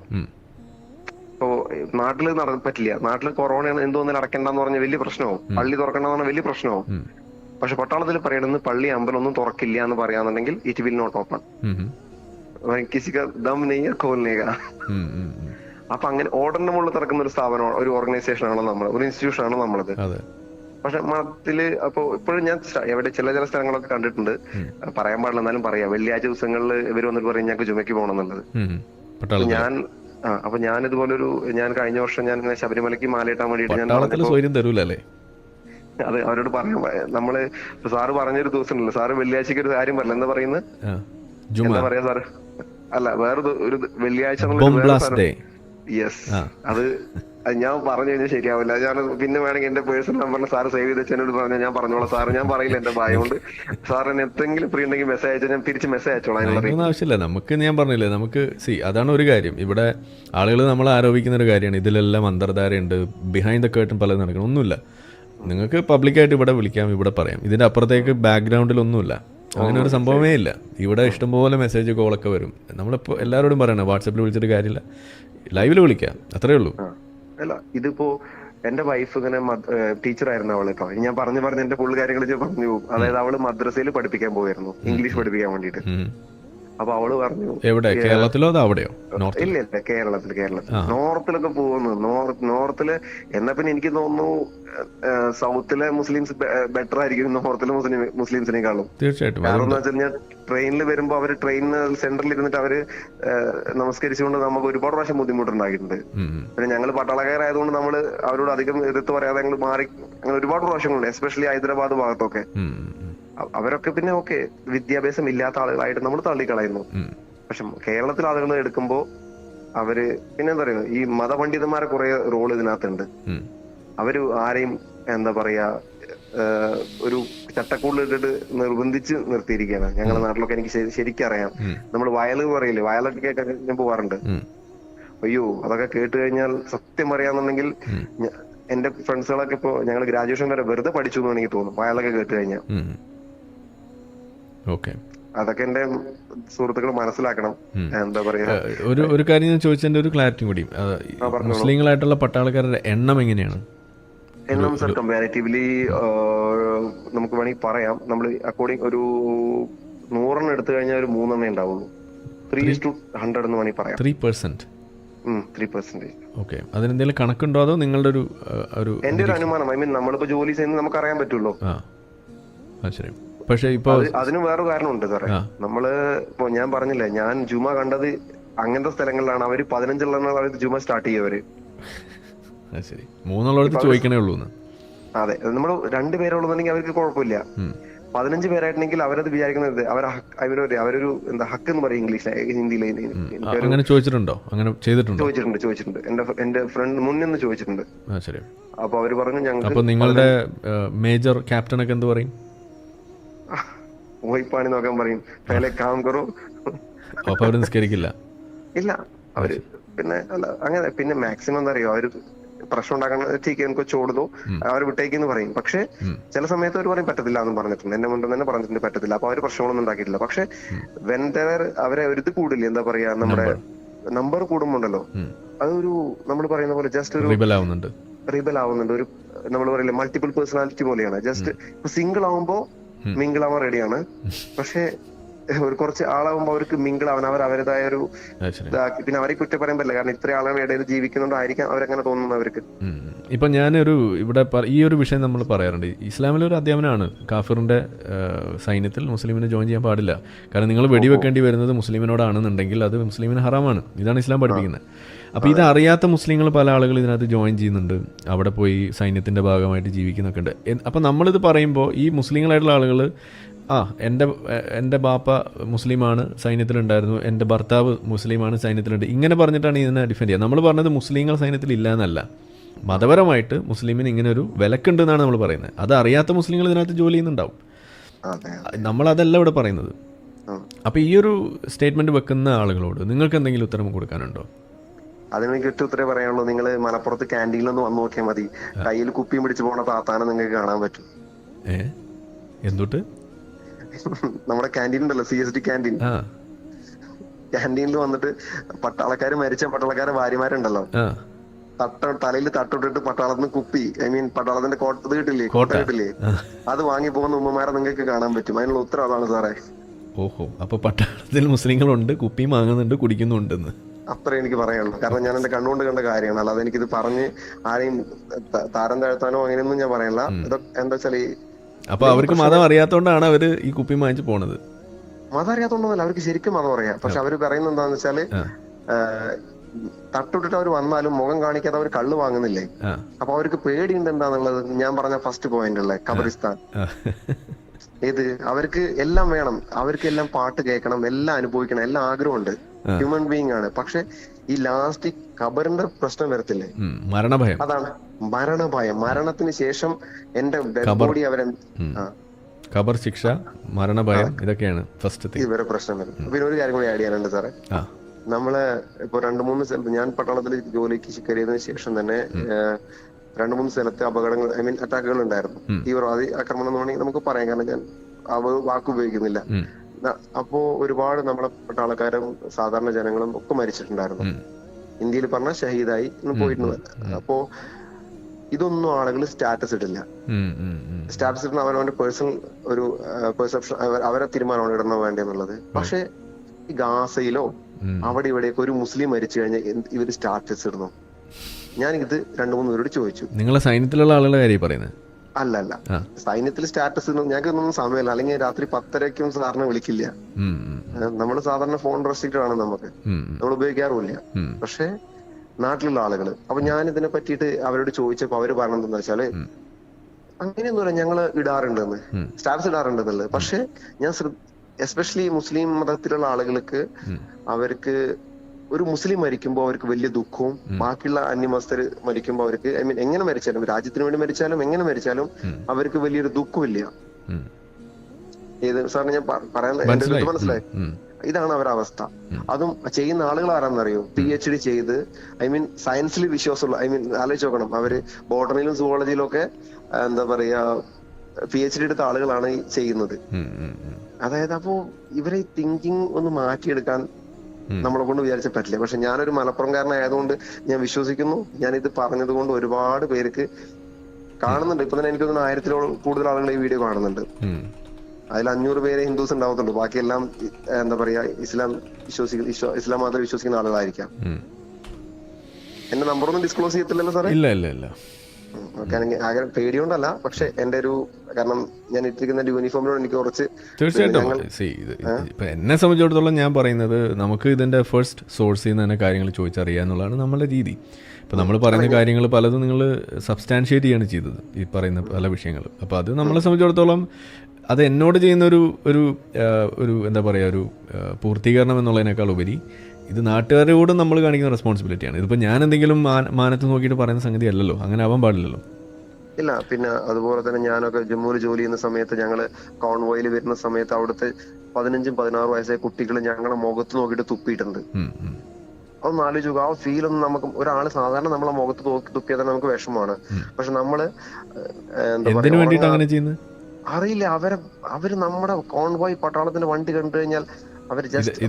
ഇപ്പോ നാട്ടിൽ നട പറ്റില്ല നാട്ടിൽ കൊറോണ എന്തോന്നും അടക്കണ്ടെന്ന് പറഞ്ഞ വലിയ പ്രശ്നവും പള്ളി തുറക്കണ്ടെന്ന് പറഞ്ഞ വലിയ പ്രശ്നവും. പക്ഷെ പട്ടാളത്തിൽ പറയണെന്ന് പള്ളി അമ്പലം ഒന്നും തുറക്കില്ല എന്ന് പറയാന്നുണ്ടെങ്കിൽ ഇറ്റ് വിൽ നോട്ട് ഓപ്പൺ ഉം. ദം നെയ്യ കോൽ നെയ്യ. അപ്പൊ അങ്ങനെ ഓർഡറിന്റെ മുകളിൽ നടക്കുന്ന ഒരു സ്ഥാപനം ഒരു ഓർഗനൈസേഷൻ ആണ് നമ്മൾ ഒരു ഇൻസ്റ്റിറ്റ്യൂഷൻ ആണ് നമ്മളത്. പക്ഷെ മതത്തിൽ അപ്പൊ ഇപ്പോഴും ഞാൻ എവിടെ ചില ചില സ്ഥലങ്ങളൊക്കെ കണ്ടിട്ടുണ്ട്. പറയാൻ പാടില്ല എന്നാലും പറയാം. വെള്ളിയാഴ്ച ദിവസങ്ങളിൽ ഇവർ വന്നിട്ട് പറയും ഞങ്ങൾക്ക് ജുമയ്ക്ക് പോകണം എന്നുള്ളത് ഞാൻ ആ അപ്പൊ ഞാൻ ഇതുപോലൊരു ഞാൻ കഴിഞ്ഞ വർഷം ഞാൻ ഇങ്ങനെ ശബരിമലയ്ക്ക് മാലയിട്ടാൻ വേണ്ടിയിട്ട് ഞാൻ അത് അവരോട് പറഞ്ഞു നമ്മൾ സാറ് പറഞ്ഞൊരു ദിവസം ഉണ്ടല്ലോ സാറ് വെള്ളിയാഴ്ചക്ക് ഒരു കാര്യം പറഞ്ഞു എന്താ പറയുന്നത്. എന്താ പറയാ സാറ്? അല്ല വേറെ ഒരു വെള്ളിയാഴ്ച യെസ് അത് ഞാൻ പറഞ്ഞു കഴിഞ്ഞാൽ ശരിയാവില്ല. ഞാൻ പിന്നെ വേണമെങ്കിൽ എന്റെ പേഴ്സണൽ നമ്പർ സാറ് സേവ് ചെയ്ത് എന്നോട് പറഞ്ഞാൽ ഞാൻ പറഞ്ഞോളാം. സാറ് ഞാൻ പറയില്ല എന്റെ ഭയം കൊണ്ട്. സാർ എന്നെ എന്തെങ്കിലും ഫ്രീ ഉണ്ടെങ്കിൽ മെസ്സേജ് അയച്ചാൽ ഞാൻ തിരിച്ച് മെസ്സേജ് അയച്ചോളാം ആവശ്യമില്ല. നമുക്ക് ഞാൻ പറഞ്ഞില്ലേ നമുക്ക് സി അതാണ് ഒരു കാര്യം. ഇവിടെ ആളുകൾ നമ്മൾ ആരോപിക്കുന്ന ഒരു കാര്യമാണ്. ഇതിലെല്ലാം അന്തർധാരയുണ്ട്. ബിഹൈൻഡ് ദ കേർട്ടൻ പലതും നടക്കണം. ഒന്നുമില്ല. നിങ്ങൾക്ക് പബ്ലിക്കായിട്ട് ഇവിടെ വിളിക്കാം ഇവിടെ പറയാം. ഇതിന്റെ അപ്പുറത്തേക്ക് ബാക്ക്ഗ്രൗണ്ടിൽ ഒന്നുമില്ല. അങ്ങനെ ഒരു സംഭവമേ ഇല്ല. ഇവിടെ ഇഷ്ടംപോലെ മെസ്സേജ് കോളൊക്കെ വരും. നമ്മളിപ്പോൾ എല്ലാവരോടും പറയണം വാട്സപ്പിൽ വിളിച്ചിട്ട് കാര്യമില്ല. ലൈവിൽ വിളിക്കാം അത്രേ ഉള്ളൂ. അല്ല ഇതിപ്പോ എന്റെ വൈഫ് ഇങ്ങനെ ടീച്ചറായിരുന്നു അവൾ ഇപ്പൊ. ഞാൻ പറഞ്ഞു പറഞ്ഞു എന്റെ ഫുൾ കാര്യങ്ങൾ പറഞ്ഞു പോകും. അതായത് അവൾ മദ്രസയിൽ പഠിപ്പിക്കാൻ പോയിരുന്നു ഇംഗ്ലീഷ് പഠിപ്പിക്കാൻ വേണ്ടിയിട്ട്. അപ്പൊ അവൾ പറഞ്ഞു എവിടെ? കേരളത്തിലോ അവിടെയോ? ഇല്ല ഇല്ല കേരളത്തിൽ കേരളത്തിൽ. നോർത്തിലൊക്കെ പോകുന്നു. നോർത്ത് നോർത്തിൽ എന്നാ പിന്നെ എനിക്ക് തോന്നുന്നു സൗത്തിലെ മുസ്ലിംസ് ബെറ്റർ ആയിരിക്കും നോർത്തിലെ മുസ്ലിം മുസ്ലിംസിനേക്കാളും. തീർച്ചയായിട്ടും. കാരണം എന്ന് വെച്ചാൽ ട്രെയിനിൽ വരുമ്പോ അവർ ട്രെയിനിന് സെന്ററിൽ ഇരുന്നിട്ട് അവർ നമസ്കരിച്ചുകൊണ്ട് നമുക്ക് ഒരുപാട് പ്രാവശ്യം ബുദ്ധിമുട്ടുണ്ടായിട്ടുണ്ട്. പിന്നെ ഞങ്ങൾ പട്ടാളക്കാരായതുകൊണ്ട് നമ്മൾ അവരോട് അധികം എതിർത്ത് പറയാതെ ഞങ്ങൾ മാറി അങ്ങനെ ഒരുപാട് പ്രാവശ്യങ്ങളുണ്ട് എസ്പെഷ്യലി ഹൈദരാബാദ് ഭാഗത്തൊക്കെ. അവരൊക്കെ പിന്നെ ഓക്കെ വിദ്യാഭ്യാസം ഇല്ലാത്ത ആളുകളായിട്ട് നമ്മൾ തള്ളിക്കളയുന്നു. പക്ഷെ കേരളത്തിൽ ആളുകൾ എടുക്കുമ്പോ അവർ പിന്നെ എന്താ പറയുക ഈ മതപണ്ഡിതന്മാരെ കുറെ റോൾ ഇതിനകത്തുണ്ട്. അവർ ആരെയും എന്താ പറയാ ഒരു ചട്ടക്കൂടിലിട്ടിട്ട് നിർബന്ധിച്ച് നിർത്തിയിരിക്കുകയാണ്. ഞങ്ങളുടെ നാട്ടിലൊക്കെ എനിക്ക് ശരി- ശരിക്കും അറിയാം നമ്മൾ വയൽ പറയില്ലേ വയലൊക്കെ കേൾക്കാൻ ഞാൻ പോവാറുണ്ട്. അയ്യോ അതൊക്കെ കേട്ട് കഴിഞ്ഞാൽ സത്യം പറയാന്നുണ്ടെങ്കിൽ. എന്റെ ഫ്രണ്ട്സുകളൊക്കെ ഇപ്പോ ഞങ്ങൾ ഗ്രാജുവേഷൻ വരെ വെറുതെ പഠിച്ചു എന്ന് എനിക്ക് തോന്നും വയലൊക്കെ കേട്ട് കഴിഞ്ഞാൽ. ഓക്കെ. അതൊക്കെ എന്റെ സുഹൃത്തുക്കൾ മനസ്സിലാക്കണം. എന്താ പറയാ? ഒരു ഒരു കാര്യം ഞാൻ ചോദിച്ചതിന്റെ ഒരു ക്ലാരിറ്റി കൂടി. മുസ്ലിങ്ങളായിട്ടുള്ള പട്ടാളക്കാരുടെ എണ്ണം എങ്ങനെയാണ്? എണ്ണം സർ കമ്പാരിറ്റീവ്ലി നമുക്ക് വേണമെങ്കിൽ പറയാം. നമ്മൾ അക്കോർഡിംഗ് ഒരു നൂറെണ്ണം എടുത്തു കഴിഞ്ഞാൽ ഒരു മൂന്നെണ്ണേ ഉണ്ടാവുള്ളൂ. ത്രീ ടു ഹൺഡ്രഡ് എന്ന് വേണമെങ്കിൽ പറയാം. Three percent okay. അതിനെന്തെങ്കിലും കണക്കുണ്ടോ അതോ നിങ്ങളുടെ ഒരു ഒരു എന്റെ ഒരു അനുമാനം. ഐ മീൻ നമ്മളിപ്പോ ജോലി ചെയ്യുന്നത് നമുക്ക് അറിയാൻ പറ്റുള്ളൂ. ആ. ശരി. പക്ഷെ ഇപ്പൊ അത് അതിന് വേറെ കാരണമുണ്ട് സാറേ. നമ്മൾ ഇപ്പൊ ഞാൻ പറഞ്ഞില്ലേ ഞാൻ ജുമ കണ്ടത് അങ്ങനത്തെ സ്ഥലങ്ങളിലാണ്. അവർ പതിനഞ്ചെണ്ണം അവർ ജുമ സ്റ്റാർട്ട് ചെയ്യവര് ശരി. മൂന്നുള്ളടത്ത് ചോദിക്കണേ ഉള്ളൂ അതെ നമ്മൾ രണ്ടുപേരുള്ളതെങ്കിൽ അവർക്ക് കുഴപ്പമില്ല. പതിനഞ്ച് പേരായിട്ടുണ്ടെങ്കിൽ അവരത് വിചാരിക്കുന്നത് അവർ അവരൊരു അവരൊരു എന്താ ഹക്ക് എന്ന് പറയും ഇംഗ്ലീഷ് ഹിന്ദിയിൽ ആ, അങ്ങനെ ചോദിച്ചിട്ടുണ്ടോ? അങ്ങനെ ചെയ്തിട്ടുണ്ടോ? ചോദിച്ചിട്ടുണ്ട് ചോദിച്ചിട്ടുണ്ട്. എന്റെ എന്റെ ഫ്രണ്ട് മുന്നിൽ നിന്ന് ചോദിച്ചിട്ടുണ്ട്. ശരി. അപ്പൊ അവർ പറഞ്ഞു ഞങ്ങൾ നിങ്ങളുടെ മേജർ ക്യാപ്റ്റൻ ഒക്കെ എന്ത് പറയും? വൈപ്പാണി നോക്കാൻ പറയും. പഹലെ കാം കറോ. അപ്പൊ അവർ നിസ്കരിക്കില്ല. ഇല്ല. അവർ പിന്നെ അല്ല അങ്ങനെ പിന്നെ മാക്സിമം എന്താ അറിയോ അവർ പ്രശ്നം ഉണ്ടാക്കണ ടീക്ക് എനിക്ക് ചോടുന്നു അവർ വിട്ടേക്കെന്ന് പറയും. പക്ഷെ. ചില സമയത്ത് അവർ പറയും പറ്റത്തില്ല എന്ന് പറഞ്ഞിട്ടുണ്ട്. എന്റെ മുന്നിൽ തന്നെ പറഞ്ഞിട്ടുണ്ട് പറ്റത്തില്ല അപ്പൊ അവർ പ്രശ്നങ്ങളൊന്നും ഉണ്ടാക്കിയിട്ടില്ല. പക്ഷെ വെന്തവർ അവരെ ഒരു ഇത് കൂടില്ല. എന്താ പറയാ നമ്മുടെ നമ്പർ കൂടുമ്പോണ്ടല്ലോ. അതൊരു നമ്മൾ പറയുന്ന പോലെ ജസ്റ്റ് ഒരു റിബൽ ആവുന്നുണ്ട്. റിബൽ ആവുന്നുണ്ട്. ഒരു നമ്മൾ പറയില്ലേ മൾട്ടിപ്പിൾ പേഴ്സണാലിറ്റി പോലെയാണ്. ജസ്റ്റ് സിംഗിൾ ആവുമ്പോ മിങ്കിൾ ആവാൻ റെഡിയാണ് പക്ഷെ ഒരു കുറച്ച് ആളാവുമ്പോ അവർക്ക് മിങ്കിൾ ആവാൻ അവർ അവരുടേതായ ഒരു ഇതാക്കി. പിന്നെ അവരെ കുറ്റം പറയാൻ പറ്റില്ല. കാരണം ഇത്ര ആളുകളുടെ ഇടയിൽ ജീവിക്കുന്നുണ്ടായിരിക്കാം. അവരങ്ങനെ തോന്നുന്നു അവർക്ക്. ഇപ്പൊ ഞാനൊരു ഇവിടെ ഈ ഒരു വിഷയം നമ്മൾ പറയാറുണ്ട്. ഇസ്ലാമിലെ ഒരു അധ്യാപനമാണ് കാഫിറിന്റെ സൈന്യത്തിൽ മുസ്ലിമിനെ ജോയിൻ ചെയ്യാൻ പാടില്ല. കാരണം നിങ്ങൾ വെടിവെക്കേണ്ടി വരുന്നത് മുസ്ലിമിനോടാണെന്നുണ്ടെങ്കിൽ അത് മുസ്ലിമിന് ഹറാമാണ്. ഇതാണ് ഇസ്ലാം പഠിപ്പിക്കുന്നത്. അപ്പോൾ ഇത് അറിയാത്ത മുസ്ലിങ്ങൾ പല ആളുകൾ ഇതിനകത്ത് ജോയിൻ ചെയ്യുന്നുണ്ട്. അവിടെ പോയി സൈന്യത്തിന്റെ ഭാഗമായിട്ട് ജീവിക്കുന്നൊക്കെ ഉണ്ട്. അപ്പോൾ നമ്മളിത് പറയുമ്പോൾ ഈ മുസ്ലിങ്ങളായിട്ടുള്ള ആളുകൾ ആ എന്റെ എന്റെ ബാപ്പ മുസ്ലിമാണ് സൈന്യത്തിലുണ്ടായിരുന്നു. എന്റെ ഭർത്താവ് മുസ്ലിമാണ് സൈന്യത്തിലുണ്ട്. ഇങ്ങനെ പറഞ്ഞിട്ടാണ് ഇതിനെ ഡിഫെൻഡ് ചെയ്യുക. നമ്മൾ പറഞ്ഞത് മുസ്ലിങ്ങൾ സൈന്യത്തിൽ ഇല്ല എന്നല്ല മതപരമായിട്ട് മുസ്ലിമിന് ഇങ്ങനെ ഒരു വിലക്കുണ്ട് എന്നാണ് നമ്മൾ പറയുന്നത്. അത് അറിയാത്ത മുസ്ലിങ്ങൾ ഇതിനകത്ത് ജോലി ചെയ്യുന്നുണ്ടാവും. നമ്മളതല്ല ഇവിടെ പറയുന്നത്. അപ്പോൾ ഈ ഒരു സ്റ്റേറ്റ്മെന്റ് വെക്കുന്ന ആളുകളോട് നിങ്ങൾക്ക് എന്തെങ്കിലും ഉത്തരം കൊടുക്കാനുണ്ടോ? അതിന് എനിക്ക് ഒറ്റ ഉത്തരേ പറയാനുള്ളൂ. നിങ്ങൾ മലപ്പുറത്ത് ക്യാന്റീനിൽ ഒന്ന് വന്നു നോക്കിയാൽ മതി. കയ്യിൽ കുപ്പിയും പിടിച്ച് പോണ താത്താനെ നിങ്ങൾക്ക് കാണാൻ പറ്റും. എന്തൊട്ട്? നമ്മുടെ കാന്റീൻ ഉണ്ടല്ലോ സി എസ് ഡി ക്യാന്റീൻ ആ. ക്യാന്റീനിൽ വന്നിട്ട് പട്ടാളക്കാര് മരിച്ച പട്ടാളക്കാരെ ഭാര്യമാരുണ്ടല്ലോ. തട്ട തലയിൽ തട്ടിട്ടിട്ട് പട്ടാളത്തിന് കുപ്പി ഐ മീൻ പട്ടാളത്തിന്റെ കോട്ട ഇത് കിട്ടില്ലേ? കോട്ട. കോട്ട കിട്ടില്ലേ? അത് വാങ്ങി പോകുന്ന ഉമ്മമാരെ നിങ്ങൾക്ക് കാണാൻ പറ്റും. അതിനുള്ള ഉത്തരം അതാണ് സാറേ. ഓഹോ അപ്പൊ പട്ടാളത്തിൽ മുസ്ലിങ്ങളുണ്ട് കുപ്പി വാങ്ങുന്നുണ്ട് കുടിക്കുന്നുണ്ടെന്ന്. അത്ര എനിക്ക് പറയാനുള്ളൂ. കാരണം ഞാൻ എന്റെ കണ്ണുകൊണ്ട് കണ്ട കാര്യമാണ്. അല്ലാതെ എനിക്കിത് പറഞ്ഞ് ആരെയും താരം താഴ്ത്താനോ അങ്ങനെയൊന്നും ഞാൻ പറയല്ല ഇതൊക്കെ എന്താ വെച്ചാൽ ഈ അപ്പോൾ അവർക്ക് മതം അറിയാത്തോണ്ടാണ് അവർ ഈ കുപ്പി വാങ്ങിച്ചു പോണത്. മതം അറിയാത്തോണ്ടല്ല അവർക്ക് ശരിക്കും മതം അറിയാം പക്ഷെ അവർ പറയുന്നത് എന്താന്ന് വെച്ചാൽ തട്ടുട്ടിട്ട് അവർ വന്നാലും മുഖം കാണിക്കാതെ അവർ കള്ള് വാങ്ങുന്നില്ലേ? അപ്പൊ അവർക്ക് പേടിയുണ്ട് എന്താന്നുള്ളത് ഞാൻ പറഞ്ഞ ഫസ്റ്റ് പോയിന്റ് അല്ലേ ഖബറിസ്ഥാൻ. ഇത് ഏത്? അവർക്ക് എല്ലാം വേണം. അവർക്ക് എല്ലാം പാട്ട് കേൾക്കണം എല്ലാം അനുഭവിക്കണം എല്ലാം ആഗ്രഹമുണ്ട്. ഹ്യൂമൻ ബീങ് ആണ്. പക്ഷെ ഈ ലാസ്റ്റ് ഖബറിന്റെ പ്രശ്നം വരത്തില്ലേ? മരണഭയം. അതാണ്. മരണഭയം മരണത്തിന് ശേഷം എന്റെ. ബോഡി അവരെ ഖബർ ശിക്ഷ മരണഭയം ഇതൊക്കെയാണ് ഫസ്റ്റ് ഇവരെ പ്രശ്നം പിന്നെ ഒരു കാര്യം കൂടി ആഡ് ചെയ്യാനുണ്ട് സാറേ. നമ്മൾ ഇപ്പൊ രണ്ട് മൂന്ന് സ്ഥലത്ത് ഞാൻ പട്ടാളത്തിൽ ജോലിക്ക് കയറിയതിനു ശേഷം തന്നെ രണ്ടു മൂന്ന് സ്ഥലത്തെ അപകടങ്ങൾ ഐ മീൻ അറ്റാക്കുകൾ ഉണ്ടായിരുന്നു. തീവ്രവാദി ആക്രമണം എന്ന് വേണമെങ്കിൽ നമുക്ക് പറയാം. കാരണം ഞാൻ ആ വാക്ക് ഉപയോഗിക്കുന്നില്ല. അപ്പോ ഒരുപാട് നമ്മളെ പെട്ട ആൾക്കാരും സാധാരണ ജനങ്ങളും ഒക്കെ മരിച്ചിട്ടുണ്ടായിരുന്നു. ഇന്ത്യയിൽ പറഞ്ഞ ഷഹീദായി പോയിട്ടുണ്ട് അപ്പോ ഇതൊന്നും ആളുകൾ സ്റ്റാറ്റസ് ഇടില്ല. സ്റ്റാറ്റസ് ഇടുന്ന അവനവന്റെ പേഴ്സണൽ ഒരു പെർസെപ്ഷൻ അവരെ തീരുമാനമാണ് ഇടണോ വേണ്ടെന്നുള്ളത് പക്ഷെ ഈ ഗാസയിലോ. അവിടെ ഇവിടെയൊക്കെ ഒരു മുസ്ലിം മരിച്ചു കഴിഞ്ഞാൽ ഇവർ ഇവർ സ്റ്റാറ്റസ് ഇടുന്നു ഞാൻ ഇത് രണ്ടു മൂന്ന് പേരോട് ചോദിച്ചു. നിങ്ങളെ സൈന്യത്തിലുള്ള ആളുകളുടെ കാര്യം പറയുന്നത്? അല്ല അല്ല. സൈന്യത്തിൽ സ്റ്റാറ്റസ് ഞങ്ങൾക്ക് ഒന്നും സമയമില്ല. അല്ലെങ്കിൽ രാത്രി പത്തരയ്ക്കും സാറിനെ വിളിക്കില്ല. നമ്മൾ സാധാരണ ഫോൺ റെസ്ട്രിക്റ്റഡ് ആണ് നമുക്ക്. നമ്മൾ ഉപയോഗിക്കാറുമില്ല. പക്ഷെ നാട്ടിലുള്ള ആളുകൾ അപ്പൊ ഞാൻ ഇതിനെ പറ്റിയിട്ട് അവരോട് ചോദിച്ചപ്പോ അവർ പറഞ്ഞതെന്ന് വെച്ചാൽ. അങ്ങനെയൊന്നും പറയാം ഞങ്ങൾ ഇടാറുണ്ടെന്ന്. സ്റ്റാറ്റസ് ഇടാറുണ്ടെന്നുള്ളത്. പക്ഷെ ഞാൻ എസ്പെഷ്യലി മുസ്ലിം മതത്തിലുള്ള ആളുകൾക്ക് അവർക്ക് ഒരു മുസ്ലിം മരിക്കുമ്പോൾ അവർക്ക് വലിയ ദുഃഖവും ബാക്കിയുള്ള അന്യമസ്ഥർ മരിക്കുമ്പോൾ അവർക്ക് ഐ മീൻ എങ്ങനെ മരിച്ചാലും രാജ്യത്തിന് വേണ്ടി മരിച്ചാലും എങ്ങനെ മരിച്ചാലും അവർക്ക് വലിയൊരു ദുഃഖമില്ല. ഏത് സാറിന് ഞാൻ പറയാൻ മനസ്സിലായി. ഇതാണ് അവരുടെ അവസ്ഥ. അതും ചെയ്യുന്ന ആളുകൾ ആരാന്നറിയോ? പി എച്ച് ഡി ചെയ്ത് ഐ മീൻ സയൻസിൽ വിശ്വാസമുള്ള ഐ മീൻ ആലോചിച്ച് നോക്കണം അവർ ബോട്ടണിയിലും സുവോളജിയിലും ഒക്കെ എന്താ പറയാ പി എച്ച് ഡി എടുത്ത ആളുകളാണ് ചെയ്യുന്നത്. അതായത് അപ്പോ ഇവരെ തിങ്കിങ് ഒന്ന് മാറ്റിയെടുക്കാൻ. നമ്മളെ കൊണ്ട് വിചാരിച്ച പറ്റില്ല. പക്ഷെ ഞാനൊരു മലപ്പുറംകാരനായതുകൊണ്ട് ഞാൻ വിശ്വസിക്കുന്നു. ഞാൻ ഇത് പറഞ്ഞത് കൊണ്ട് ഒരുപാട് പേർക്ക് കാണുന്നുണ്ട്. ഇപ്പൊ തന്നെ എനിക്ക് തോന്നുന്നു ആയിരത്തിലോളം കൂടുതൽ ആളുകൾ ഈ വീഡിയോ കാണുന്നുണ്ട്. അതിൽ അഞ്ഞൂറ് പേരെ ഹിന്ദുസ് ഉണ്ടാവത്തുള്ളൂ. ബാക്കിയെല്ലാം എന്താ പറയാ ഇസ്ലാം വിശ്വസിക്കുന്ന ഇസ്ലാം മാത്രം വിശ്വസിക്കുന്ന ആളുകളായിരിക്കാം. എന്റെ നമ്പറൊന്നും ഡിസ്ക്ലോസ് ചെയ്യത്തില്ലല്ലോ സാറേ? ഇല്ല ഇല്ല ഇല്ല. ആകെ പേടിയോണ്ടല്ല പക്ഷെ എന്റെ ഒരു കാരണം ഞാൻ ഇട്ടിരിക്കുന്ന യൂണിഫോമിനോട് എനിക്ക് കുറച്ച് തീർച്ചയായിട്ടും. എന്നെ സംബന്ധിച്ചിടത്തോളം ഞാൻ പറയുന്നത് നമുക്ക് ഇതിന്റെ ഫസ്റ്റ് സോഴ്സിൽ നിന്ന് തന്നെ കാര്യങ്ങൾ ചോദിച്ചറിയാന്നുള്ളതാണ് നമ്മുടെ രീതി. ഇപ്പൊ നമ്മൾ പറയുന്ന കാര്യങ്ങൾ പലതും നിങ്ങൾ സബ്സ്റ്റാൻഷിയേറ്റ് ചെയ്യാണ് ചെയ്തത് ഈ പറയുന്ന പല വിഷയങ്ങൾ അപ്പോൾ അത് നമ്മളെ സംബന്ധിച്ചിടത്തോളം അത് എന്നോട് ചെയ്യുന്ന ഒരു ഒരു ഒരു എന്താ പറയുക ഒരു പൂർത്തീകരണം എന്നുള്ളതിനേക്കാൾ ഉപരി ഇത് നാട്ടുകാരോടും നമ്മൾ കാണിക്കുന്ന റെസ്പോൺസിബിലിറ്റിയാണ് ഇതിപ്പോൾ ഞാൻ എന്തെങ്കിലും മാന- മാനത്ത് നോക്കിയിട്ട് പറയുന്ന സംഗതി അല്ലല്ലോ അങ്ങനെ ആവാൻ പാടില്ലല്ലോ. ഇല്ല പിന്നെ അതുപോലെ തന്നെ ഞാനൊക്കെ ജമ്മുവിൽ ജോലി ചെയ്യുന്ന സമയത്ത് ഞങ്ങൾ കോൺവോയിൽ വരുന്ന സമയത്ത് അവിടുത്തെ പതിനഞ്ചും പതിനാറും വയസ്സായ കുട്ടികൾ ഞങ്ങളെ മുഖത്ത് നോക്കിയിട്ട് തുപ്പിയിട്ടുണ്ട്. അതൊന്ന് ആലോചിച്ച് നോക്കുക ആ ഫീൽ ഒന്നും നമുക്ക് ഒരാൾ സാധാരണ നമ്മളെ മുഖത്ത് തുപ്പിയാൽ തന്നെ നമുക്ക് വിഷമമാണ്. പക്ഷെ നമ്മൾ എന്താ അറിയില്ല. അവരെ അവർ നമ്മുടെ കോൺവോയ് പട്ടാളത്തിന്റെ വണ്ടി കണ്ടു കഴിഞ്ഞാൽ അവർ ജസ്റ്റ്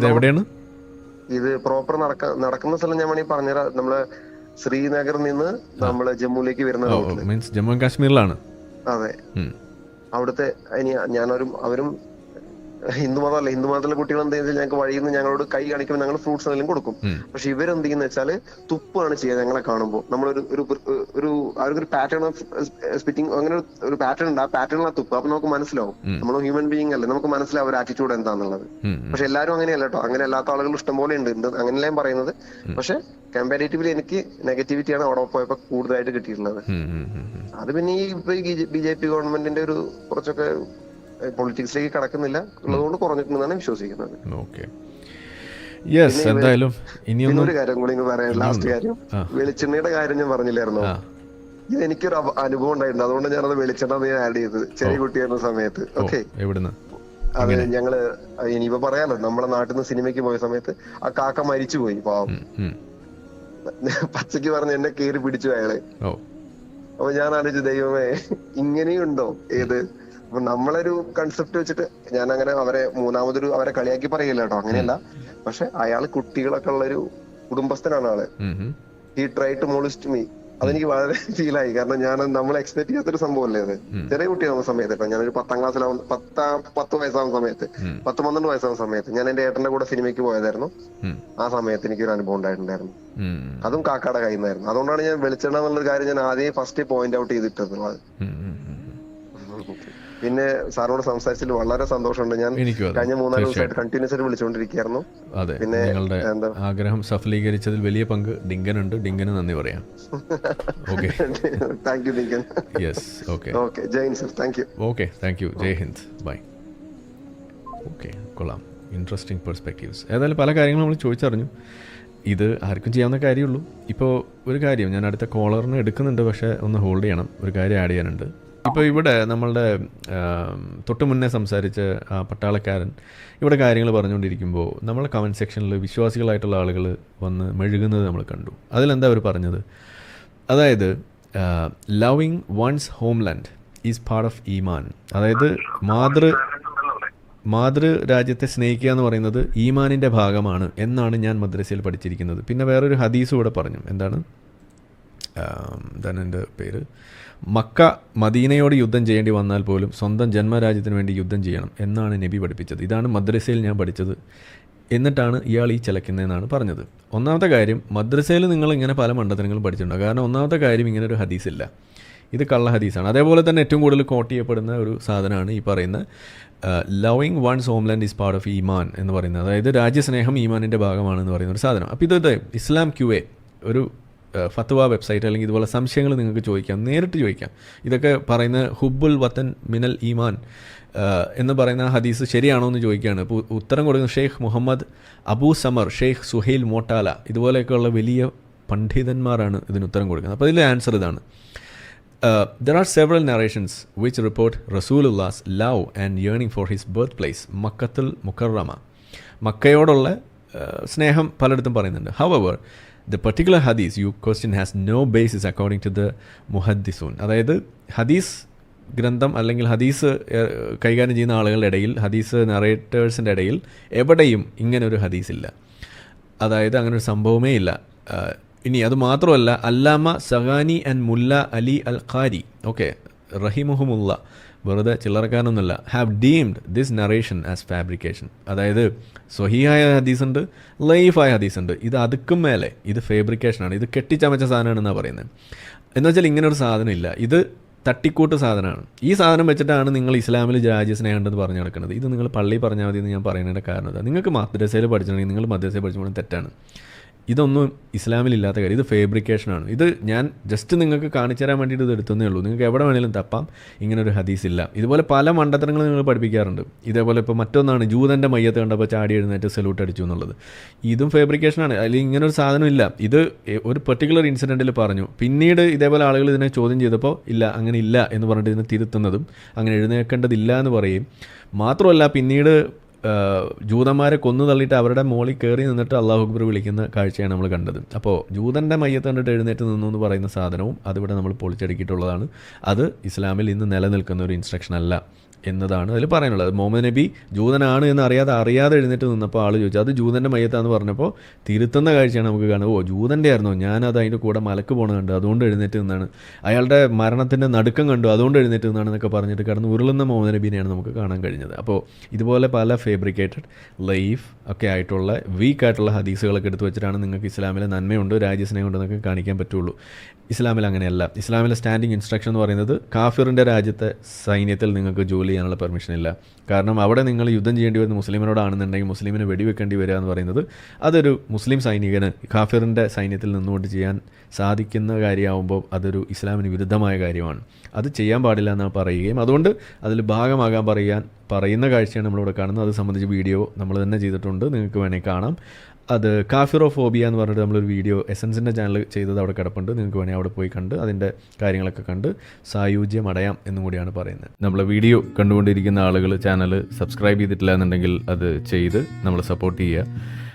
ഇത് പ്രോപ്പർ നടക്ക നടക്കുന്ന സ്ഥലം ഞാൻ വേണമെങ്കിൽ പറഞ്ഞുതരാം നമ്മൾ ശ്രീനഗറിൽ നിന്ന് നമ്മൾ ജമ്മുവിലേക്ക് വരുന്ന ജമ്മു ആൻഡ് കാശ്മീരിലാണ്. അതെ. അവിടുത്തെ ഇനി ഞാനൊരു അവരും ഹിന്ദു മതമല്ല ഹിന്ദു മതത്തിലെ കുട്ടികൾ എന്ത് ചെയ്യുന്നത്? ഞങ്ങൾക്ക് വഴിയിൽ നിന്ന് ഞങ്ങളോട് കൈ കാണിക്കുമ്പോൾ ഞങ്ങൾ ഫ്രൂട്ട്സ് എന്തെങ്കിലും കൊടുക്കും. പക്ഷെ ഇവരെന്ത് ചെയ്യുന്ന വെച്ചാൽ തുപ്പാണ് ചെയ്യുക ഞങ്ങളെ കാണുമ്പോൾ. നമ്മളൊരു ഒരു ഒരു അവർക്കൊരു പാറ്റേൺ ഓഫ് സ്പിറ്റിംഗ് അങ്ങനെ ഒരു- പാറ്റേൺ ഉണ്ട്. ആ പാറ്റേണിലാ തുപ്പ്. അപ്പൊ നമുക്ക് മനസ്സിലാവും. നമ്മൾ ഹ്യൂമൻ ബീയിങ് അല്ലേ. നമുക്ക് മനസ്സിലാവും ഒരു ആറ്റിറ്റ്യൂഡ് ഉം. പക്ഷെ എല്ലാവരും അങ്ങനെയല്ല കേട്ടോ. അങ്ങനെ അല്ലാത്ത ആളുകൾ ഇഷ്ടംപോലെ ഉണ്ട്. അങ്ങനെയല്ല ഞാൻ പറയുന്നത്. പക്ഷെ കമ്പാരിറ്റീവ്ലി എനിക്ക് നെഗറ്റിവിറ്റിയാണ് അവിടെ പോയപ്പോ കൂടുതലായിട്ട് കിട്ടിയിട്ടുള്ളത്. അത് പിന്നെ ഈ ബി ജെ പി ഗവൺമെന്റിന്റെ ഒരു കുറച്ചൊക്കെ പൊളിറ്റിക്സിലേക്ക് കടക്കുന്നില്ല ഉള്ളതുകൊണ്ട് കുറഞ്ഞിട്ടുണ്ടെന്നാണ് വിശ്വസിക്കുന്നത്. ഓക്കെ യെസ് എന്തായാലും ഇനി ഒരു കാര്യം കൂടി പറയാം ലാസ്റ്റ് കാര്യം. വെളിച്ചെണ്ണയുടെ കാര്യം ഞാൻ പറഞ്ഞില്ലായിരുന്നു? ഇത് എനിക്കൊരു അനുഭവം ഉണ്ടായിട്ടുണ്ട്. അതുകൊണ്ട് ഞാനത് വെളിച്ചെണ്ണ ഞാൻ ആഡ് ചെയ്തത് ചെറിയ കുട്ടിയായിരുന്ന സമയത്ത്. ഓക്കെ എവിടുന്ന്? അത് ഞങ്ങൾ ഇനിയിപ്പോ പറയാലോ. നമ്മുടെ നാട്ടിൽ നിന്ന് സിനിമയ്ക്ക് പോയ സമയത്ത് ആ കാക്ക മരിച്ചുപോയി പാവം. പച്ചക്ക് പറഞ്ഞ് എന്നെ കേറി പിടിച്ചു അയാൾ. അപ്പൊ ഞാൻ ആലോചിച്ചു ദൈവമേ ഇങ്ങനെയുണ്ടോ? ഏത്? അപ്പൊ നമ്മളൊരു കൺസെപ്റ്റ് വെച്ചിട്ട് ഞാൻ അങ്ങനെ അവരെ മൂന്നാമതൊരു അവരെ കളിയാക്കി പറയില്ല കേട്ടോ. അങ്ങനെയല്ല. പക്ഷെ അയാൾ കുട്ടികളൊക്കെ ഉള്ളൊരു കുടുംബസ്ഥനാണ് ആൾ. ഈ ട്രൈ ടു മോളിസ്റ്റ് മീ അതെനിക്ക് വളരെ ഫീലായി കാരണം ഞാൻ നമ്മൾ എക്സ്പെക്ട് ചെയ്യാത്തൊരു സംഭവമല്ലേ അത്. ചെറിയ കുട്ടിയാവുന്ന സമയത്ത് കേട്ടോ ഞാനൊരു പത്താം ക്ലാസ്സിലാവുന്ന പത്താം പത്ത് വയസ്സാവുന്ന സമയത്ത്. പത്ത് പന്ത്രണ്ട് വയസ്സാവുന്ന സമയത്ത് ഞാൻ എന്റെ ഏട്ടന്റെ കൂടെ സിനിമയ്ക്ക് പോയതായിരുന്നു. ആ സമയത്ത് എനിക്ക് ഒരു അനുഭവം ഉണ്ടായിട്ടുണ്ടായിരുന്നു. അതും കാക്കാടെ കയ്യിൽ നിന്നായിരുന്നു. അതുകൊണ്ടാണ് ഞാൻ വെളിച്ചെണ്ണ കാര്യം ഞാൻ ആദ്യം ഫസ്റ്റ് പോയിന്റ് ഔട്ട് ചെയ്തിട്ടുള്ളത്. പിന്നെ സാറിനോട് സംസാരിച്ചതിൽ വളരെ സന്തോഷമുണ്ട്. ഞാൻ കഴിഞ്ഞ മൂന്നാൽ ദിവസമായിട്ട് കണ്ടിന്യൂസ് ആയിട്ട് വിളിച്ചുകൊണ്ടിരിക്കുകയായിരുന്നു. അതെ പിന്നെ എന്താ? ആഗ്രഹം സഫലീകരിച്ചതിൽ വലിയ പങ്ക് ഡിങ്കൻ ഉണ്ട് ഡിങ്കന് നന്ദി പറയാം. Okay thank you Dinkan yes okay okay Jayan sir thank you okay thank you Jai Hind bye okay കൊള്ളാം. ഇൻട്രസ്റ്റിംഗ് പെർസ്പെക്റ്റീവ്സ് ഏതായാലും പല കാര്യങ്ങളും നമ്മൾ ചോദിച്ചറിഞ്ഞു. ഇത് ആർക്കും ചെയ്യാവുന്ന കാര്യമുള്ളൂ. ഇപ്പോൾ ഒരു കാര്യം ഞാൻ അടുത്ത കോളറിന് എടുക്കുന്നുണ്ട് പക്ഷേ ഒന്ന് ഹോൾഡ് ചെയ്യണം. ഒരു കാര്യം ആഡ് ചെയ്യാനുണ്ട്. ഇപ്പോൾ ഇവിടെ നമ്മളുടെ തൊട്ട് മുന്നേ സംസാരിച്ച പട്ടാളക്കാരൻ ഇവിടെ കാര്യങ്ങൾ പറഞ്ഞുകൊണ്ടിരിക്കുമ്പോൾ നമ്മളെ കമന്റ് സെക്ഷനിൽ വിശ്വാസികളായിട്ടുള്ള ആളുകൾ വന്ന് മെഴുകുന്നത് നമ്മൾ കണ്ടു. അതിലെന്താ അവർ പറഞ്ഞത്? അതായത് loving one's homeland is part of ഈമാൻ അതായത് മാതൃ മാതൃ രാജ്യത്തെ സ്നേഹിക്കുക എന്ന് പറയുന്നത് ഈമാനിന്റെ ഭാഗമാണ് എന്നാണ് ഞാൻ മദ്രസയിൽ പഠിച്ചിരിക്കുന്നത്. പിന്നെ വേറൊരു ഹദീസും ഇവിടെ പറഞ്ഞു. എന്താണ്? എന്റെ പേര്. മക്ക മദീനയോട് യുദ്ധം ചെയ്യേണ്ടി വന്നാൽ പോലും സ്വന്തം ജന്മരാജ്യത്തിന് വേണ്ടി യുദ്ധം ചെയ്യണം എന്നാണ് നബി പഠിപ്പിച്ചത്. ഇതാണ് മദ്രസയിൽ ഞാൻ പഠിച്ചത്. എന്നിട്ടാണ് ഇയാൾ ഈ ചിലക്കുന്നതെന്നാണ് പറഞ്ഞത്. ഒന്നാമത്തെ കാര്യം മദ്രസയിൽ നിങ്ങൾ ഇങ്ങനെ പല മണ്ഡലങ്ങളും പഠിച്ചിട്ടുണ്ടാകും കാരണം ഒന്നാമത്തെ കാര്യം ഇങ്ങനെ ഒരു ഹദീസില്ല. ഇത് കള്ള ഹദീസാണ്. അതേപോലെ തന്നെ ഏറ്റവും കൂടുതൽ കോട്ട് ചെയ്യപ്പെടുന്ന ഒരു സാധനമാണ് ഈ പറയുന്ന loving one's homeland is part of ഈമാൻ എന്ന് പറയുന്നത്. അതായത് രാജ്യസ്നേഹം ഈമാനിന്റെ ഭാഗമാണെന്ന് പറയുന്ന ഒരു സാധനം. അപ്പോൾ ഇത് ഇസ്ലാം ക്യു ഒരു ഫത്വ വെബ്സൈറ്റ് അല്ലെങ്കിൽ ഇതുപോലെ സംശയങ്ങൾ നിങ്ങൾക്ക് ചോദിക്കാം നേരിട്ട് ചോദിക്കാം. ഇതൊക്കെ പറയുന്ന ഹുബുൽ വത്തൻ മിനൽ ഈമാൻ എന്ന് പറയുന്ന ഹദീസ് ശരിയാണോ എന്ന് ചോദിക്കുകയാണ്. ഇപ്പോൾ ഉത്തരം കൊടുക്കുന്ന ഷെയ്ഖ് മുഹമ്മദ് അബൂ സമർ ഷെയ്ഖ് സുഹൈൽ മോട്ടാല ഇതുപോലെയൊക്കെയുള്ള വലിയ പണ്ഡിതന്മാരാണ് ഇതിന് ഉത്തരം കൊടുക്കുന്നത്. അപ്പോൾ ഇതിലെ ആൻസർ ഇതാണ്. There are several narrations which report റസൂൽ report love and and for his birth place മക്കത്തുൽ മുക്കറമ മക്കയോടുള്ള സ്നേഹം പലയിടത്തും പറയുന്നുണ്ട്. ഹവർ ദ പെർട്ടിക്കുലർ ഹദീസ് you question has no basis according to the മുഹദ്ദിസൂൻ അതായത് ഹദീസ് ഗ്രന്ഥം അല്ലെങ്കിൽ ഹദീസ് കൈകാര്യം ചെയ്യുന്ന ആളുകളുടെ ഇടയിൽ ഹദീസ് നറേറ്റേഴ്സിന്റെ ഇടയിൽ എവിടെയും ഇങ്ങനെ ഒരു ഹദീസ് ഇല്ല. അതായത് അങ്ങനെ ഒരു സംഭവമേ ഇല്ല. ഇനി അത് മാത്രമല്ല അല്ലാമ സഹാനി ആൻഡ് മുല്ല അലി അൽ ഖാരി ഓക്കെ റഹിമുഹുമുല്ല വെറുതെ ചില്ലറക്കാനൊന്നുമില്ല have deemed this narration as fabrication അതായത് സ്വഹിയായ ഹദീസ് ഉണ്ട് ലൈഫായ ഹദീസ് ഉണ്ട് ഇത് അതുക്കും മേലെ. ഇത് ഫാബ്രിക്കേഷനാണ് ഇത് കെട്ടിച്ചമച്ച സാധനമാണെന്നാണ് പറയുന്നത്. എന്ന് വെച്ചാൽ ഇങ്ങനൊരു സാധനം ഇല്ല. ഇത് തട്ടിക്കൂട്ട് സാധനമാണ്. ഈ സാധനം വെച്ചിട്ടാണ് നിങ്ങൾ ഇസ്ലാമിൽ രാജ്യസ്നേഹമുണ്ടെന്ന് പറഞ്ഞു നടക്കുന്നത്. ഇത് നിങ്ങൾ പള്ളി പറഞ്ഞാൽ മതി എന്ന് ഞാൻ പറയുന്നതിന്റെ കാരണം. നിങ്ങൾക്ക് മദ്രസയിൽ പഠിച്ചിട്ടുണ്ടെങ്കിൽ നിങ്ങൾ മദ്രസയിൽ പഠിച്ചുകൊണ്ട് തെറ്റാണ്. ഇതൊന്നും ഇസ്ലാമിലില്ലാത്ത കാര്യം. ഇത് ഫേബ്രിക്കേഷനാണ്. ഇത് ഞാൻ ജസ്റ്റ് നിങ്ങൾക്ക് കാണിച്ചു തരാൻ വേണ്ടിയിട്ട് ഇത് എടുത്തതേ ഉള്ളൂ. നിങ്ങൾക്ക് എവിടെ വേണേലും തപ്പാം. ഇങ്ങനെ ഒരു ഹദീസ് ഇല്ല. ഇതുപോലെ പല മണ്ടത്തരങ്ങളും നിങ്ങൾ പഠിപ്പിക്കാറുണ്ട്. ഇതേപോലെ ഇപ്പോൾ മറ്റൊന്നാണ് ജൂതന്റെ മയ്യത്ത് കണ്ടപ്പോൾ ചാടി എഴുന്നേറ്റ് സല്യൂട്ട് അടിച്ചു എന്നുള്ളത്. ഇതും ഫേബ്രിക്കേഷനാണ്. അല്ലെങ്കിൽ ഇങ്ങനെ ഒരു സാധനം ഇല്ല. ഇത് ഒരു പെർട്ടിക്കുലർ ഇൻസിഡന്റിൽ പറഞ്ഞു. പിന്നീട് ഇതേപോലെ ആളുകൾ ഇതിനെ ചോദ്യം ചെയ്തപ്പോൾ ഇല്ല അങ്ങനെ ഇല്ല എന്ന് പറഞ്ഞിട്ട് ഇതിനെ തിരുത്തുന്നതും അങ്ങനെ എഴുന്നേൽക്കേണ്ടതില്ല എന്ന് പറയും. മാത്രമല്ല പിന്നീട് ജൂതന്മാരെ കൊന്നു തള്ളിയിട്ട് അവരുടെ മോളിൽ കയറി നിന്നിട്ട് അള്ളാഹു അക്ബർ വിളിക്കുന്ന കാഴ്ചയാണ് നമ്മൾ കണ്ടത്. അപ്പോൾ ജൂതന്റെ മയ്യത്ത് കണ്ടിട്ട് എഴുന്നേറ്റ് നിന്നു എന്ന് പറയുന്ന സാധനവും അതിവിടെ നമ്മൾ പൊളിച്ചെടുക്കിയിട്ടുള്ളതാണ്. അത് ഇസ്ലാമിൽ ഇന്ന് നിലനിൽക്കുന്ന ഒരു ഇൻസ്ട്രക്ഷൻ അല്ല. എന്നതാണ് അതിൽ പറയാനുള്ളത്. മുഹമ്മദ് നബി ജൂതനാണ് എന്ന് അറിയാതെ അറിയാതെ എഴുന്നേറ്റ് നിന്നപ്പോൾ ആൾ ചോദിച്ചു അത് ജൂതന്റെ മയ്യത്താന്ന് പറഞ്ഞപ്പോൾ തിരുത്തുന്ന കാഴ്ചയാണ് നമുക്ക് കാണുന്നത്. ഓ ജൂതന്റെ ആയിരുന്നോ ഞാനത് അതിന്റെ കൂടെ മലക്ക് പോകണ കണ്ടു അതുകൊണ്ട് എഴുന്നേറ്റ് നിന്നാണ്. അയാളുടെ മരണത്തിന്റെ നടുക്കം കണ്ടു അതുകൊണ്ട് എഴുന്നേറ്റ് നിന്നാണ് എന്നൊക്കെ പറഞ്ഞിട്ട് കടന്ന് ഉരുളുന്ന മുഹമ്മദ് നബീനെയാണ് നമുക്ക് കാണാൻ കഴിഞ്ഞത്. അപ്പോൾ ഇതുപോലെ പല ഫേബ്രിക്കേറ്റഡ് ലൈഫ് ഒക്കെ ആയിട്ടുള്ള വീക്ക് ആയിട്ടുള്ള ഹദീസുകളൊക്കെ എടുത്തു വെച്ചിട്ടാണ് നിങ്ങൾക്ക് ഇസ്ലാമിലെ നന്മയുണ്ട് രാജ്യസ്നേഹം ഉണ്ടെന്നൊക്കെ കാണിക്കാൻ പറ്റുള്ളൂ. ഇസ്ലാമിൽ അങ്ങനെയല്ല. ഇസ്ലാമിലെ സ്റ്റാൻഡിങ് ഇൻസ്ട്രക്ഷൻ എന്ന് പറയുന്നത് കാഫിറിന്റെ രാജ്യത്തെ സൈന്യത്തിൽ നിങ്ങൾക്ക് ജോലി ചെയ്യാനുള്ള പെർമിഷൻ ഇല്ല. കാരണം അവിടെ നിങ്ങൾ യുദ്ധം ചെയ്യേണ്ടി വരുന്ന മുസ്ലിമിനോടാണെന്നുണ്ടെങ്കിൽ മുസ്ലിമിനെ വെടിവെക്കേണ്ടി വരിക എന്ന് പറയുന്നത് അതൊരു മുസ്ലിം സൈനികന് ഖാഫിറിന്റെ സൈന്യത്തിൽ നിന്നുകൊണ്ട് ചെയ്യാൻ സാധിക്കുന്ന കാര്യമാകുമ്പോൾ അതൊരു ഇസ്ലാമിന് വിരുദ്ധമായ കാര്യമാണ്. അത് ചെയ്യാൻ പാടില്ല എന്നാണ് പറയുകയും അതുകൊണ്ട് അതിൽ ഭാഗമാകാൻ പറയാൻ പറയുന്ന കാഴ്ചയാണ് നമ്മളിവിടെ കാണുന്നത്. അത് സംബന്ധിച്ച് വീഡിയോ നമ്മൾ തന്നെ ചെയ്തിട്ടുണ്ട്. നിങ്ങൾക്ക് വേണമെങ്കിൽ കാണാം. അത് കാഫിറോഫോബിയ എന്ന് പറഞ്ഞിട്ട് നമ്മളൊരു വീഡിയോ എസൻസിന്റെ ചാനൽ ചെയ്തത് അവിടെ കിടപ്പുണ്ട്. നിങ്ങൾക്ക് വേണമെങ്കിൽ അവിടെ പോയി കണ്ട് അതിന്റെ കാര്യങ്ങളൊക്കെ കണ്ട് സായുജ്യം അടയാം എന്നും കൂടിയാണ് പറയുന്നത്. നമ്മളെ വീഡിയോ കണ്ടുകൊണ്ടിരിക്കുന്ന ആളുകൾ ചാനൽ സബ്സ്ക്രൈബ് ചെയ്തിട്ടില്ല എന്നുണ്ടെങ്കിൽ അത് ചെയ്ത് നമ്മൾ സപ്പോർട്ട് ചെയ്യുക.